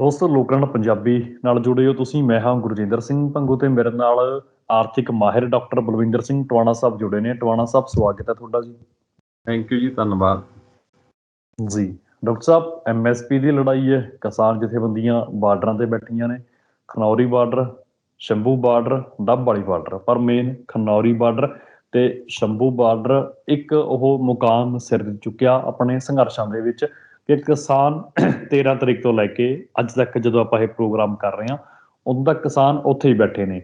ਦੋਸਤੋ ਲੋਕਾਂ ਨਾਲ ਪੰਜਾਬੀ ਨਾਲ ਜੁੜੇ ਹੋ ਤੁਸੀਂ। ਮੈਂ ਹਾਂ ਗੁਰਜਿੰਦਰ ਸਿੰਘ ਭੰਗੂ ਤੇ ਮੇਰੇ ਨਾਲ ਆਰਥਿਕ ਮਾਹਿਰ ਡਾਕਟਰ ਬਲਵਿੰਦਰ ਸਿੰਘ ਟਵਾਣਾ ਸਾਹਿਬ ਜੁੜੇ ਨੇ। ਟਵਾਣਾ ਸਾਹਿਬ ਸਵਾਗਤ ਹੈ ਤੁਹਾਡਾ ਜੀ। ਥੈਂਕ ਯੂ ਜੀ ਧੰਨਵਾਦ। ਜੀ ਡਾਕਟਰ ਸਾਹਿਬ ਐਮਐਸਪੀ ਦੀ ਲੜਾਈ ਹੈ। ਕਿਸਾਨ ਜਥੇਬੰਦੀਆਂ ਬਾਰਡਰਾਂ ਤੇ ਬੈਠੀਆਂ ਨੇ। ਖਨੌਰੀ ਬਾਰਡਰ ਸ਼ੰਭੂ ਬਾਰਡਰ ਡੱਬ ਵਾਲੀ ਬਾਰਡਰ। ਪਰ ਮੇਨ ਖਨੌਰੀ ਬਾਰਡਰ ਤੇ ਸ਼ੰਭੂ ਬਾਰਡਰ ਇੱਕ ਉਹ ਮੁਕਾਮ ਸਿਰ ਚੁੱਕਿਆ ਆਪਣੇ ਸੰਘਰਸ਼ਾਂ ਦੇ ਵਿੱਚ। ਕਿ ਕਿਸਾਨ 13 ਤਰੀਕ ਤੋਂ ਲੈ ਕੇ ਅੱਜ ਤੱਕ ਜਦੋਂ ਆਪਾਂ ਇਹ ਪ੍ਰੋਗਰਾਮ ਕਰ ਰਹੇ ਹਾਂ, ਉਦੋਂ ਤੱਕ ਕਿਸਾਨ ਉੱਥੇ ਹੀ ਬੈਠੇ ਨੇ।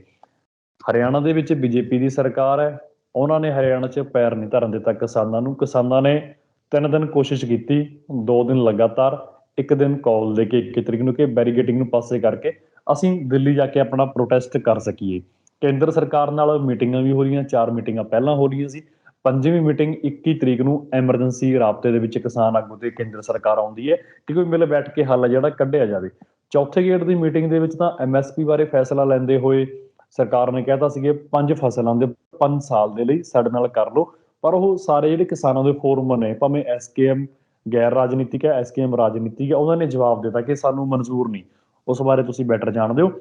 ਹਰਿਆਣਾ ਦੇ ਵਿੱਚ ਬੀਜੇਪੀ ਦੀ ਸਰਕਾਰ ਹੈ, ਉਹਨਾਂ ਨੇ ਹਰਿਆਣਾ 'ਚ ਪੈਰ ਨਹੀਂ ਧਰਨ ਦਿੱਤਾ ਕਿਸਾਨਾਂ ਨੂੰ। ਕਿਸਾਨਾਂ ਨੇ ਤਿੰਨ ਦਿਨ ਕੋਸ਼ਿਸ਼ ਕੀਤੀ, ਦੋ ਦਿਨ ਲਗਾਤਾਰ, ਇੱਕ ਦਿਨ ਕਾਲ ਦੇ ਕੇ 21 ਤਰੀਕ ਨੂੰ ਕਿ ਬੈਰੀਗੇਟਿੰਗ ਨੂੰ ਪਾਸੇ ਕਰਕੇ ਅਸੀਂ ਦਿੱਲੀ ਜਾ ਕੇ ਆਪਣਾ ਪ੍ਰੋਟੈਸਟ ਕਰ ਸਕੀਏ। ਕੇਂਦਰ ਸਰਕਾਰ ਨਾਲ ਮੀਟਿੰਗਾਂ ਵੀ ਹੋ ਰਹੀਆਂ, ਚਾਰ ਮੀਟਿੰਗਾਂ ਪਹਿਲਾਂ ਹੋ ਰਹੀਆਂ ਸੀ। ਪੰਜਵੀਂ ਮੀਟਿੰਗ 21 ਤਰੀਕ ਨੂੰ ਐਮਰਜੈਂਸੀ ਰਾਬਤੇ ਦੇ ਵਿੱਚ ਕਿਸਾਨ ਆਗੂ ਤੇ ਕੇਂਦਰ ਸਰਕਾਰ ਆਉਂਦੀ ਹੈ ਕਿ ਕੋਈ ਮਿਲ ਬੈਠ ਕੇ ਹੱਲ ਜਿਹੜਾ ਕੱਢਿਆ ਜਾਵੇ। ਚੌਥੇ ਗੇੜ ਦੀ ਮੀਟਿੰਗ ਦੇ ਵਿੱਚ ਤਾਂ ਐਮਐਸਪੀ ਬਾਰੇ ਫੈਸਲਾ ਲੈਂਦੇ ਹੋਏ ਸਰਕਾਰ ਨੇ ਕਹਿਤਾ ਸੀ ਕਿ ਪੰਜ ਫਸਲਾਂ ਦੇ 5 ਸਾਲ ਦੇ ਲਈ ਸਾਡੇ ਨਾਲ ਕਰ ਲਓ। ਪਰ ਉਹ ਸਾਰੇ ਜਿਹੜੇ ਕਿਸਾਨਾਂ ਦੇ ਫੋਰਮ ਨੇ, ਭਾਵੇਂ ਐਸਕੇਐਮ ਗੈਰ ਰਾਜਨੀਤਿਕ ਹੈ ਐਸਕੇਐਮ ਰਾਜਨੀਤਿਕ ਹੈ, ਉਹਨਾਂ ਨੇ ਜਵਾਬ ਦਿੱਤਾ ਕਿ ਸਾਨੂੰ ਮਨਜ਼ੂਰ ਨਹੀਂ। ਉਸ ਬਾਰੇ ਤੁਸੀਂ ਬੈਟਰ ਜਾਣਦੇ ਹੋ।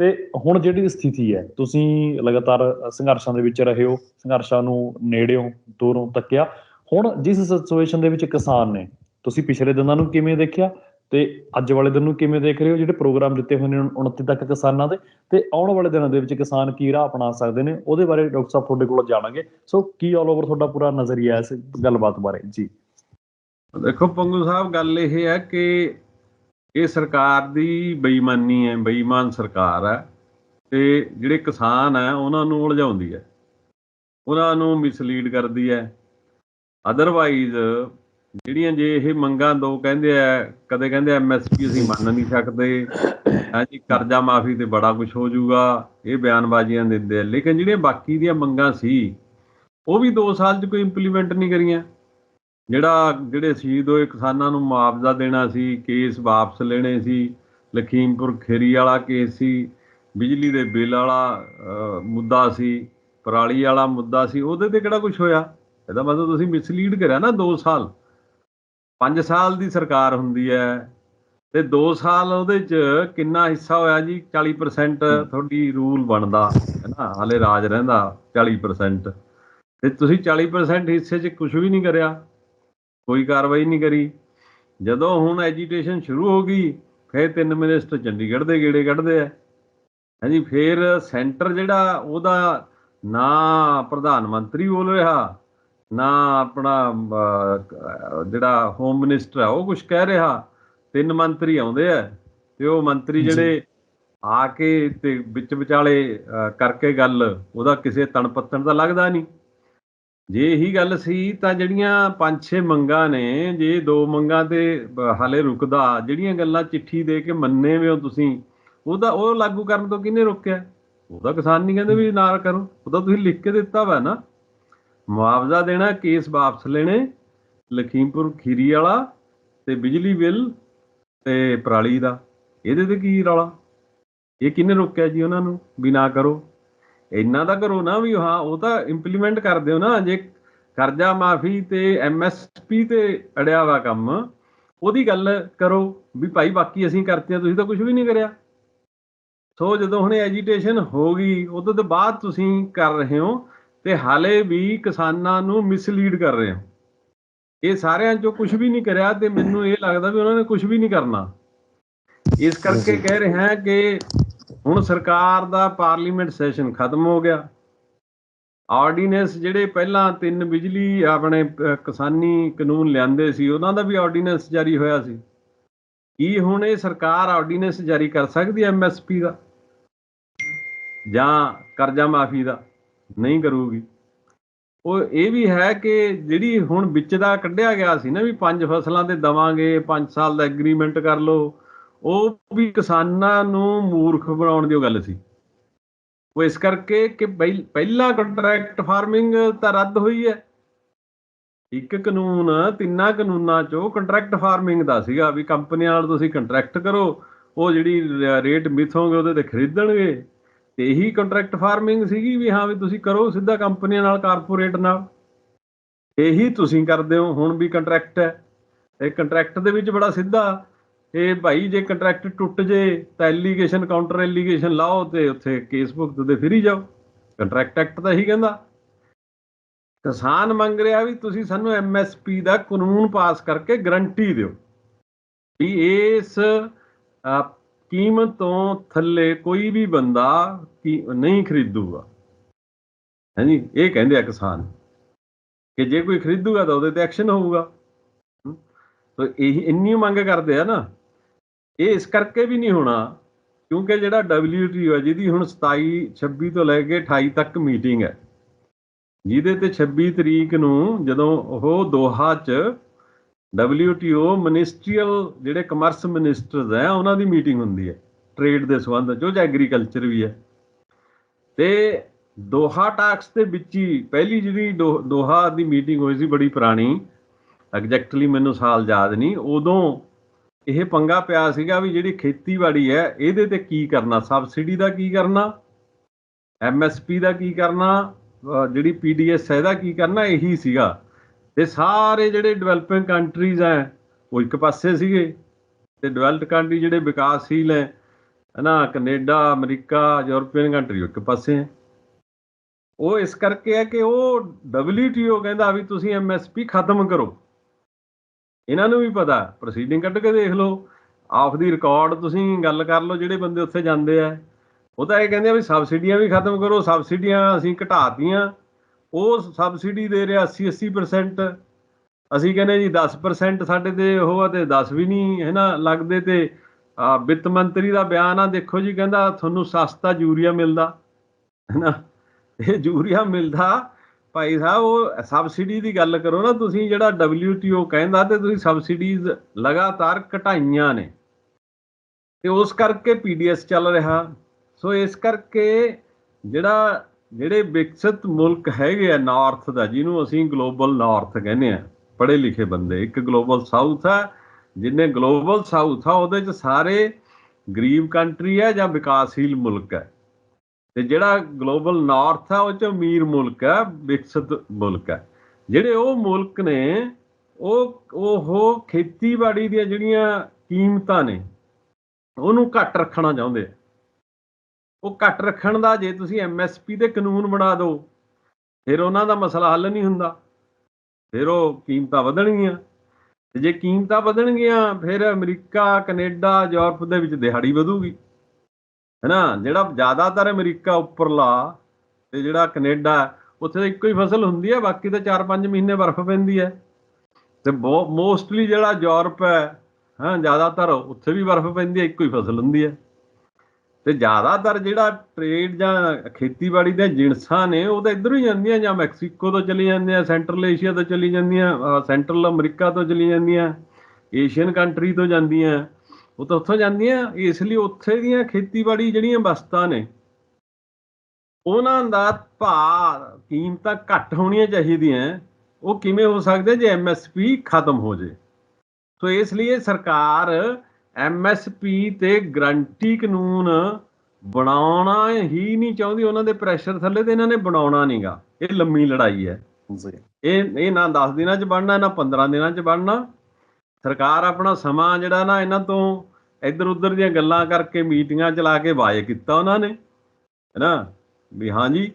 ਤੇ ਹੁਣ ਜਿਹੜੀ ਸਥਿਤੀ ਹੈ, ਤੁਸੀਂ ਲਗਾਤਾਰ ਸੰਘਰਸ਼ਾਂ ਦੇ ਵਿੱਚ ਰਹੇ ਹੋ, ਸੰਘਰਸ਼ਾਂ ਨੂੰ ਨੇੜਿਓਂ, ਦੂਰੋਂ ਤੱਕਿਆ। ਹੁਣ ਜਿਸ ਸਿਚੁਏਸ਼ਨ ਦੇ ਵਿੱਚ ਕਿਸਾਨ ਨੇ, ਤੁਸੀਂ ਪਿਛਲੇ ਦਿਨਾਂ ਨੂੰ ਕਿਵੇਂ ਦੇਖਿਆ ਤੇ ਅੱਜ ਵਾਲੇ ਦਿਨ ਨੂੰ ਕਿਵੇਂ ਦੇਖ ਰਹੇ ਹੋ? ਜਿਹੜੇ ਪ੍ਰੋਗਰਾਮ ਦਿੱਤੇ ਹੋਏ ਨੇ 29 ਤੱਕ ਕਿਸਾਨਾਂ ਦੇ, ਤੇ ਆਉਣ ਵਾਲੇ ਦਿਨਾਂ ਦੇ ਵਿੱਚ ਕਿਸਾਨ ਕੀ ਰਾਹ ਅਪਣਾ ਸਕਦੇ ਨੇ? ਉਹਦੇ ਬਾਰੇ ਡਾਕਟਰ ਸਾਹਿਬ ਤੁਹਾਡੇ ਕੋਲੋਂ ਜਾਣਾਂਗੇ। ਸੋ ਕੀ ਆਲ ਓਵਰ ਤੁਹਾਡਾ ਪੂਰਾ ਨਜ਼ਰੀਆ ਇਸ ਗੱਲਬਾਤ ਬਾਰੇ? ਜੀ। ਦੇਖੋ, ਪੰਗੂ ਸਾਹਿਬ, ਗੱਲ ਇਹ ਹੈ ਕਿ ਇਹ ਸਰਕਾਰ ਦੀ ਬੇਈਮਾਨੀ ਹੈ, ਬੇਈਮਾਨ ਸਰਕਾਰ ਹੈ ਤੇ ਜਿਹੜੇ ਕਿਸਾਨ ਹੈ, ਉਹਨਾਂ ਨੂੰ ਉਲਝਾਉਂਦੀ ਹੈ। ਉਹਨਾਂ ਨੂੰ ਮਿਸਲੀਡ ਕਰਦੀ ਹੈ। ਅਦਰਵਾਈਜ਼ ਜਿਹੜੀਆਂ ਜੇ ਇਹ ਮੰਗਾਂ ਦੋ ਕਹਿੰਦੇ ਆ, ਕਦੇ ਕਹਿੰਦੇ ਐਮਐਸਪੀ ਅਸੀਂ ਮੰਨ ਨਹੀਂ ਸਕਦੇ ਹਾਂਜੀ ਕਰਜ਼ਾ ਮਾਫੀ ਤੇ ਬੜਾ ਕੁਝ ਹੋ ਜਾਊਗਾ, ਇਹ ਬਿਆਨਬਾਜ਼ੀਆਂ ਦਿੰਦੇ ਆ। ਲੇਕਿਨ ਜਿਹੜੀਆਂ ਬਾਕੀ ਦੀਆਂ ਮੰਗਾਂ ਸੀ, ਉਹ ਵੀ 2 ਸਾਲ 'ਚ ਕੋਈ ਇੰਪਲੀਮੈਂਟ ਨਹੀਂ ਕਰੀਆਂ। ਜਿਹੜਾ ਜਿਹੜੇ ਸ਼ਹੀਦ ਹੋਏ ਕਿਸਾਨਾਂ ਨੂੰ ਮੁਆਵਜ਼ਾ ਦੇਣਾ ਸੀ ਕੇਸ ਵਾਪਸ ਲੈਣੇ ਸੀ ਲਖੀਮਪੁਰ ਖੇਰੀ ਵਾਲਾ ਕੇਸ ਸੀ ਬਿਜਲੀ ਦੇ ਬਿੱਲ ਵਾਲਾ ਮੁੱਦਾ ਸੀ ਪਰਾਲੀ ਵਾਲਾ ਮੁੱਦਾ ਸੀ ਉਹਦੇ ਤੇ ਕਿਹੜਾ ਕੁਝ ਹੋਇਆ? ਇਹਦਾ ਮਤਲਬ ਤੁਸੀਂ ਮਿਸਲੀਡ ਕਰਿਆ ਨਾ 2 ਸਾਲ। 5 ਸਾਲ ਦੀ ਸਰਕਾਰ ਹੁੰਦੀ ਹੈ ਤੇ 2 ਸਾਲ ਉਹਦੇ ਚ ਕਿੰਨਾ ਹਿੱਸਾ ਹੋਇਆ ਜੀ? 40% ਤੁਹਾਡੀ ਰੂਲ ਬਣਦਾ ਹੈ ਨਾ? ਹਾਲੇ ਰਾਜ ਰਹਿੰਦਾ 40% ਤੇ ਤੁਸੀਂ 40% ਹਿੱਸੇ 'ਚ ਕੁਝ ਵੀ ਨਹੀਂ ਕਰਿਆ। ਕੋਈ ਕਾਰਵਾਈ ਨਹੀਂ ਕਰੀ। ਜਦੋਂ ਹੁਣ ਐਜੀਟੇਸ਼ਨ ਸ਼ੁਰੂ ਹੋ ਗਈ ਫਿਰ ਤਿੰਨ ਮਿਨਿਸਟਰ ਚੰਡੀਗੜ੍ਹ ਦੇ ਗੇੜੇ ਕੱਢਦੇ ਆ। ਹਾਂਜੀ ਫਿਰ ਸੈਂਟਰ ਜਿਹੜਾ ਉਹਦਾ ਨਾ ਪ੍ਰਧਾਨ ਮੰਤਰੀ ਬੋਲ ਰਿਹਾ ਨਾ ਆਪਣਾ ਜਿਹੜਾ ਹੋਮ ਮਿਨਿਸਟਰ ਹੈ ਉਹ ਕੁਝ ਕਹਿ ਰਿਹਾ। ਤਿੰਨ ਮੰਤਰੀ ਆਉਂਦੇ ਆ ਤੇ ਉਹ ਮੰਤਰੀ ਜਿਹੜੇ ਆ ਕੇ ਤੇ ਵਿੱਚ ਵਿਚਾਲੇ ਕਰਕੇ ਗੱਲ ਉਹਦਾ ਕਿਸੇ ਤਣ ਪੱਤਣ ਦਾ ਲੱਗਦਾ ਨਹੀਂ। ਜੇ ਇਹੀ ਗੱਲ ਸੀ ਤਾਂ ਜਿਹੜੀਆਂ ਪੰਜ ਛੇ ਮੰਗਾਂ ਨੇ ਜੇ ਦੋ ਮੰਗਾਂ ਤੇ ਹਾਲੇ ਰੁਕਦਾ ਜਿਹੜੀਆਂ ਗੱਲਾਂ ਚਿੱਠੀ ਦੇ ਕੇ ਮੰਨੇ ਵੇ ਹੋ ਤੁਸੀਂ ਉਹਦਾ ਉਹ ਲਾਗੂ ਕਰਨ ਤੋਂ ਕਿਹਨੇ ਰੋਕਿਆ? ਉਹਦਾ ਕਿਸਾਨ ਨਹੀਂ ਕਹਿੰਦੇ ਵੀ ਨਾ ਕਰੋ ਉਹਦਾ ਤੁਸੀਂ ਲਿਖ ਕੇ ਦਿੱਤਾ ਵਾ ਨਾ। ਮੁਆਵਜ਼ਾ ਦੇਣਾ ਕੇਸ ਵਾਪਸ ਲੈਣੇ ਲਖੀਮਪੁਰ ਖੀਰੀ ਵਾਲਾ ਤੇ ਬਿਜਲੀ ਬਿੱਲ ਤੇ ਪਰਾਲੀ ਦਾ। ਇਹਦੇ ਤੇ ਕੀ ਰੌਲਾ? ਇਹ ਕਿਹਨੇ ਰੋਕਿਆ ਜੀ ਉਹਨਾਂ ਨੂੰ? ਵੀ ਨਾ ਕਰੋ। ਇੰਨਾ ਤਾਂ ਕਰੋ ਨਾ ਵੀ ਹਾਂ ਉਹ ਤਾਂ ਇੰਪਲੀਮੈਂਟ ਕਰ ਦਿਓ ਨਾ ਜੇ ਕਰਜ਼ਾ ਮਾਫੀ ਤੇ ਐਮਐਸਪੀ ਤੇ ਅੜਿਆ ਵਾ ਕੰਮ ਉਹਦੀ ਗੱਲ ਕਰੋ ਵੀ ਭਾਈ ਬਾਕੀ ਅਸੀਂ ਕਰਤੇ ਆ ਤੁਸੀਂ ਤਾਂ ਕੁਝ ਵੀ ਨਹੀਂ ਕਰਿਆ। ਸੋ ਜਦੋਂ ਹੁਣ ਐਜੀਟੇਸ਼ਨ ਹੋ ਗਈ ਉਦੋਂ ਤੋਂ ਬਾਅਦ ਤੁਸੀਂ ਕਰ ਰਹੇ ਹੋ ਤੇ ਹਾਲੇ ਵੀ ਕਿਸਾਨਾਂ ਨੂੰ ਮਿਸਲੀਡ ਕਰ ਰਹੇ ਹੋ। ਇਹ ਸਾਰਿਆਂ ਚੋਂ ਕੁਝ ਵੀ ਨਹੀਂ ਕਰਿਆ ਤੇ ਮੈਨੂੰ ਇਹ ਲੱਗਦਾ ਵੀ ਉਹਨਾਂ ਨੇ ਕੁਝ ਵੀ ਨਹੀਂ ਕਰਨਾ। ਇਸ ਕਰਕੇ ਕਹਿ ਰਹੇ ਕਿ ਹੁਣ ਸਰਕਾਰ ਦਾ ਪਾਰਲੀਮੈਂਟ ਸੈਸ਼ਨ ਖਤਮ ਹੋ ਗਿਆ। ਆਰਡੀਨੈਂਸ ਜਿਹੜੇ ਪਹਿਲਾਂ ਤਿੰਨ ਬਿਜਲੀ ਆਪਣੇ ਕਿਸਾਨੀ ਕਾਨੂੰਨ ਲਿਆਂਦੇ ਸੀ, ਉਹਨਾਂ ਦਾ ਵੀ ਆਰਡੀਨੈਂਸ ਜਾਰੀ ਹੋਇਆ ਸੀ। ਕੀ ਹੁਣ ਇਹ ਸਰਕਾਰ ਆਰਡੀਨੈਂਸ ਜਾਰੀ ਕਰ ਸਕਦੀ ਹੈ ਐਮਐਸਪੀ ਦਾ? ਜਾਂ ਕਰਜ਼ਾ ਮਾਫੀ ਦਾ? ਨਹੀਂ ਕਰੂਗੀ। ਉਹ ਇਹ ਵੀ ਹੈ ਕਿ ਜਿਹੜੀ ਹੁਣ ਵਿੱਚ ਦਾ ਕੱਢਿਆ ਗਿਆ ਸੀ ਨਾ ਵੀ ਪੰਜ ਫਸਲਾਂ ਤੇ ਦਵਾਂਗੇ 5 ਸਾਲ ਦਾ ਐਗਰੀਮੈਂਟ ਕਰ ਲਓ ਉਹ ਵੀ ਕਿਸਾਨਾਂ ਨੂੰ ਮੂਰਖ ਬਣਾਉਣ ਦੀ ਗੱਲ ਸੀ। ਉਹ ਇਸ ਕਰਕੇ ਕਿ ਪਹਿਲਾ ਕੰਟਰੈਕਟ ਫਾਰਮਿੰਗ ਤਾਂ ਰੱਦ ਹੋਈ ਹੈ। ਇੱਕ ਕਾਨੂੰਨ, ਤਿੰਨਾਂ ਕਾਨੂੰਨਾਂ ਚੋਂ ਕੰਟਰੈਕਟ ਫਾਰਮਿੰਗ ਦਾ ਸੀਗਾ ਵੀ ਕੰਪਨੀਆਂ ਨਾਲ ਤੁਸੀਂ ਕੰਟਰੈਕਟ ਕਰੋ, ਉਹ ਜਿਹੜੀ ਰੇਟ ਮਿਥੋਗੇ ਉਹਦੇ ਤੇ ਖਰੀਦਣਗੇ। ਤੇ ਇਹੀ ਕੰਟਰੈਕਟ ਫਾਰਮਿੰਗ ਸੀਗੀ ਵੀ ਹਾਂ ਵੀ ਤੁਸੀਂ ਕਰੋ ਸਿੱਧਾ ਕੰਪਨੀਆਂ ਨਾਲ ਕਾਰਪੋਰੇਟ ਨਾਲ। ਇਹੀ ਤੁਸੀਂ ਕਰਦੇ ਹੋ, ਹੁਣ ਵੀ ਕੰਟਰੈਕਟ ਹੈ। ਇਹ ਕੰਟਰੈਕਟ ਦੇ ਵਿੱਚ ਬੜਾ ਸਿੱਧਾ ਇਹ ਭਾਈ, ਜੇ ਕੰਟਰੈਕਟ ਟੁੱਟ ਜੇ, ਤਾਂ ਐਲੀਗੇਸ਼ਨ ਕਾਊਂਟਰ ਐਲੀਗੇਸ਼ਨ ਲਾਓ ਤੇ ਉੱਥੇ ਕੇਸ ਭੁਗਤਦੇ ਫਿਰੀ ਜਾਓ। ਕੰਟਰੈਕਟ ਐਕਟ ਤਾਂ ਇਹੀ ਕਹਿੰਦਾ। ਕਿਸਾਨ ਮੰਗ ਰਿਹਾ ਵੀ ਤੁਸੀਂ ਸਾਨੂੰ ਐਮਐਸਪੀ ਦਾ ਕਾਨੂੰਨ ਪਾਸ ਕਰਕੇ ਗਰੰਟੀ ਦਿਓ ਵੀ ਇਸ ਕੀਮਤ ਤੋਂ ਥੱਲੇ ਕੋਈ ਵੀ ਬੰਦਾ ਕੀ ਨਹੀਂ ਖਰੀਦੂਗਾ। ਹਾਂਜੀ ਇਹ ਕਹਿੰਦੇ ਆ ਕਿਸਾਨ ਕਿ ਜੇ ਕੋਈ ਖਰੀਦੂਗਾ ਤਾਂ ਉਹਦੇ ਤੇ ਐਕਸ਼ਨ ਹੋਊਗਾ। ਤਾਂ ਇਹ ਇੰਨੀ ਮੰਗ ਕਰਦੇ ਆ ਨਾ। ਇਹ ਇਸ ਕਰਕੇ ਵੀ ਨਹੀਂ ਹੋਣਾ, ਕਿਉਂਕਿ ਜਿਹੜਾ WTO ਹੈ, ਜਿਹਦੀ ਹੁਣ 27 26 ਤੋਂ ਲੈ ਕੇ 28 ਤੱਕ ਮੀਟਿੰਗ ਹੈ, ਜਿਹਦੇ ਤੇ 26 ਤਰੀਕ ਨੂੰ ਜਦੋਂ ਉਹ ਦੋਹਾ 'ਚ WTO ਮਿਨਿਸਟਰੀਅਲ ਜਿਹੜੇ ਕਮਰਸ ਮਿਨਿਸਟਰਸ ਹੈ, ਉਹਨਾਂ ਦੀ ਮੀਟਿੰਗ ਹੁੰਦੀ ਹੈ ਟ੍ਰੇਡ ਦੇ ਸੰਬੰਧ ਚ ਉਹ ਚ ਐਗਰੀਕਲਚਰ ਵੀ ਹੈ। ਤੇ ਦੋਹਾ ਟਾਕਸ ਦੇ ਵਿੱਚ ਹੀ ਪਹਿਲੀ ਜਿਹੜੀ ਦੋ- ਦੋਹਾ ਦੀ ਮੀਟਿੰਗ ਹੋਈ ਸੀ, ਬੜੀ ਪੁਰਾਣੀ ਐਗਜ਼ੈਕਟਲੀ ਮੈਨੂੰ ਸਾਲ ਯਾਦ ਨਹੀਂ, ਉਦੋਂ ਇਹ ਪੰਗਾ ਪਿਆ ਸੀਗਾ ਵੀ ਜਿਹੜੀ ਖੇਤੀਬਾੜੀ ਹੈ, ਇਹਦੇ ਤੇ ਕੀ ਕਰਨਾ? ਸਬਸਿਡੀ ਦਾ ਕੀ ਕਰਨਾ? ਐਮਐਸਪੀ ਦਾ ਕੀ ਕਰਨਾ? ਅਹ ਜਿਹੜੀ ਪੀਡੀਐਸ ਹੈ, ਇਹਦਾ ਕੀ ਕਰਨਾ? ਇਹੀ ਸੀਗਾ। ਤੇ ਸਾਰੇ ਜਿਹੜੇ ਡਿਵੈਲਪਿੰਗ ਕੰਟਰੀਜ਼ ਹੈ, ਉਹ ਇੱਕ ਪਾਸੇ ਸੀਗੇ। ਤੇ ਡਿਵੈਲਪਡ ਕੰਟਰੀ ਜਿਹੜੇ ਵਿਕਾਸਸ਼ੀਲ ਹੈ, ਹਨਾ, ਕੈਨੇਡਾ, ਅਮਰੀਕਾ, ਯੂਰਪੀਅਨ ਕੰਟਰੀ ਇੱਕ ਪਾਸੇ ਹੈ। ਉਹ ਇਸ ਕਰਕੇ ਹੈ ਕਿ ਉਹ WTO ਕਹਿੰਦਾ ਵੀ ਤੁਸੀਂ ਐਮਐਸਪੀ ਖਤਮ ਕਰੋ। ਇਹਨਾਂ ਨੂੰ ਵੀ ਪਤਾ ਪ੍ਰੋਸੀਡਿੰਗ ਕੱਢ ਕੇ ਦੇਖ ਲਓ। ਆਫ ਦੀ ਰਿਕਾਰਡ ਤੁਸੀਂ ਗੱਲ ਕਰ ਲਓ, ਜਿਹੜੇ ਬੰਦੇ ਉੱਥੇ ਜਾਂਦੇ ਆ। ਉਹ ਤਾਂ ਇਹ ਕਹਿੰਦੇ ਆ ਵੀ ਸਬਸਿਡੀਆਂ ਵੀ ਖਤਮ ਕਰੋ, ਸਬਸਿਡੀਆਂ ਅਸੀਂ ਘਟਾਤੀਆਂ। ਉਹ ਸਬਸਿਡੀ ਦੇ ਰਿਹਾ 80 80% ਅਸੀਂ ਕਹਿੰਦੇ ਜੀ 10% ਸਾਡੇ ਤੇ ਉਹ ਆ ਤੇ 10 ਵੀ ਨਹੀਂ, ਹੈ ਨਾ, ਲੱਗਦੇ ਤੇ ਵਿੱਤ ਮੰਤਰੀ ਦਾ ਬਿਆਨ ਆ, ਦੇਖੋ ਜੀ ਕਹਿੰਦਾ ਤੁਹਾਨੂੰ ਸਸਤਾ ਯੂਰੀਆ ਮਿਲਦਾ। ਹੈ ਨਾ? ਇਹ ਯੂਰੀਆ ਮਿਲਦਾ ਭਾਈ ਸਾਹਿਬ, ਉਹ ਸਬਸਿਡੀ ਦੀ ਗੱਲ ਕਰੋ ਨਾ, ਤੁਸੀਂ ਜਿਹੜਾ WTO ਕਹਿੰਦਾ ਤੇ ਤੁਸੀਂ ਸਬਸਿਡੀਜ਼ ਲਗਾਤਾਰ ਘਟਾਈਆਂ ਨੇ। ਤੇ ਉਸ ਕਰਕੇ ਪੀਡੀਐਸ ਚੱਲ ਰਿਹਾ। ਸੋ ਇਸ ਕਰਕੇ ਜਿਹੜਾ, ਜਿਹੜੇ ਵਿਕਸਿਤ ਮੁਲਕ ਹੈਗੇ ਆ ਨਾਰਥ ਦਾ, ਜਿਹਨੂੰ ਅਸੀਂ ਗਲੋਬਲ ਨਾਰਥ ਕਹਿੰਦੇ ਆ ਪੜ੍ਹੇ ਲਿਖੇ ਬੰਦੇ, ਇੱਕ ਗਲੋਬਲ ਸਾਊਥ ਆ, ਜਿੰਨੇ ਗਲੋਬਲ ਸਾਊਥ ਆ, ਉਹਦੇ ਚ ਸਾਰੇ ਗਰੀਬ ਕੰਟਰੀ ਹੈ ਜਾਂ ਵਿਕਾਸਸ਼ੀਲ ਮੁਲਕ ਹੈ ਤੇ ਜਿਹੜਾ ਗਲੋਬਲ ਨਾਰਥ ਹੈ ਉਹ ਚ ਅਮੀਰ ਮੁਲਕ ਹੈ ਵਿਕਸਿਤ ਮੁਲਕ ਹੈ ਜਿਹੜੇ ਉਹ ਮੁਲਕ ਨੇ, ਉਹ ਉਹ ਖੇਤੀਬਾੜੀ ਦੀਆਂ ਜਿਹੜੀਆਂ ਕੀਮਤਾਂ ਨੇ, ਉਹਨੂੰ ਘੱਟ ਰੱਖਣਾ ਚਾਹੁੰਦੇ ਆ। ਉਹ ਘੱਟ ਰੱਖਣ ਦਾ, ਜੇ ਤੁਸੀਂ ਐਮਐਸਪੀ ਦੇ ਕਾਨੂੰਨ ਬਣਾ ਦਿਓ ਫਿਰ ਉਹਨਾਂ ਦਾ ਮਸਲਾ ਹੱਲ ਨਹੀਂ ਹੁੰਦਾ। ਫਿਰ ਉਹ ਕੀਮਤਾਂ ਵਧਣਗੀਆਂ। ਤੇ ਜੇ ਕੀਮਤਾਂ ਵਧਣਗੀਆਂ, ਫਿਰ ਅਮਰੀਕਾ, ਕੈਨੇਡਾ, ਯੂਰਪ ਦੇ ਵਿੱਚ ਦਿਹਾੜੀ ਵਧੂਗੀ। ਹੈਨਾ ਜਿਹੜਾ ਜ਼ਿਆਦਾਤਰ ਅਮਰੀਕਾ ਉੱਪਰਲਾ ਤੇ ਜਿਹੜਾ ਕੈਨੇਡਾ, ਉੱਥੇ ਤਾਂ ਇੱਕੋ ਹੀ ਫਸਲ ਹੁੰਦੀ ਹੈ, ਬਾਕੀ ਤਾਂ 4-5 ਮਹੀਨੇ ਬਰਫ਼ ਪੈਂਦੀ ਹੈ। ਤੇ ਮੋਸਟਲੀ ਜਿਹੜਾ ਯੂਰਪ ਹੈ, ਹਾਂ, ਜ਼ਿਆਦਾਤਰ ਉੱਥੇ ਵੀ ਬਰਫ਼ ਪੈਂਦੀ ਹੈ, ਇੱਕੋ ਹੀ ਫਸਲ ਹੁੰਦੀ ਹੈ। ਤੇ ਜ਼ਿਆਦਾਤਰ ਜਿਹੜਾ ਟ੍ਰੇਡ ਜਾਂ ਖੇਤੀਬਾੜੀ ਦੇ ਜਿਣਸਾਂ ਨੇ, ਉਹ ਤਾਂ ਇੱਧਰੋਂ ਹੀ ਜਾਂਦੀਆਂ, ਜਾਂ ਮੈਕਸੀਕੋ ਤੋਂ ਚਲੀ ਜਾਂਦੀਆਂ, ਸੈਂਟਰਲ ਏਸ਼ੀਆ ਤੋਂ ਚਲੀ ਜਾਂਦੀਆਂ ਸੈਂਟਰਲ ਅਮਰੀਕਾ ਤੋਂ ਚਲੀ ਜਾਂਦੀਆਂ, ਏਸ਼ੀਅਨ ਕੰਟਰੀ ਤੋਂ ਜਾਂਦੀਆਂ। ਉਹ ਤਾਂ ਉੱਥੋਂ ਜਾਂਦੀਆਂ ਇਸ ਲਈ ਉੱਥੇ ਦੀਆਂ ਖੇਤੀਬਾੜੀ ਜਿਹੜੀਆਂ ਵਸਤਾਂ ਨੇ ਉਹਨਾਂ ਦਾ ਭਾਅ ਕੀਮਤਾਂ ਘੱਟ ਹੋਣੀਆਂ ਚਾਹੀਦੀਆਂ। ਉਹ ਕਿਵੇਂ ਹੋ ਸਕਦੇ ਜੇ ਐਮਐਸਪੀ ਖਤਮ ਹੋ ਜੇ? ਸੋ ਇਸ ਲਈ ਸਰਕਾਰ ਐਮਐਸਪੀ ਤੇ ਗਰੰਟੀ ਕਾਨੂੰਨ ਬਣਾਉਣਾ ਹੀ ਨਹੀਂ ਚਾਹੁੰਦੀ। ਉਹਨਾਂ ਦੇ ਪ੍ਰੈਸ਼ਰ ਥੱਲੇ ਤੇ ਇਹਨਾਂ ਨੇ ਬਣਾਉਣਾ ਨਹੀਂਗਾ ਇਹ ਲੰਮੀ ਲੜਾਈ ਹੈ। ਇਹ ਇਹ ਨਾ 10 ਦਿਨਾਂ 'ਚ ਬਣਨਾ ਨਾ 15 ਦਿਨਾਂ 'ਚ ਬਣਨਾ। ਸਰਕਾਰ ਆਪਣਾ ਸਮਾਂ ਜਿਹੜਾ ਨਾ ਇਹਨਾਂ ਤੋਂ ਇੱਧਰ ਉੱਧਰ ਦੀਆਂ ਗੱਲਾਂ ਕਰਕੇ ਮੀਟਿੰਗਾਂ ਚਲਾ ਕੇ ਵਾਏ ਕੀਤਾ ਉਹਨਾਂ ਨੇ, ਹੈਨਾ? ਵੀ ਹਾਂਜੀ,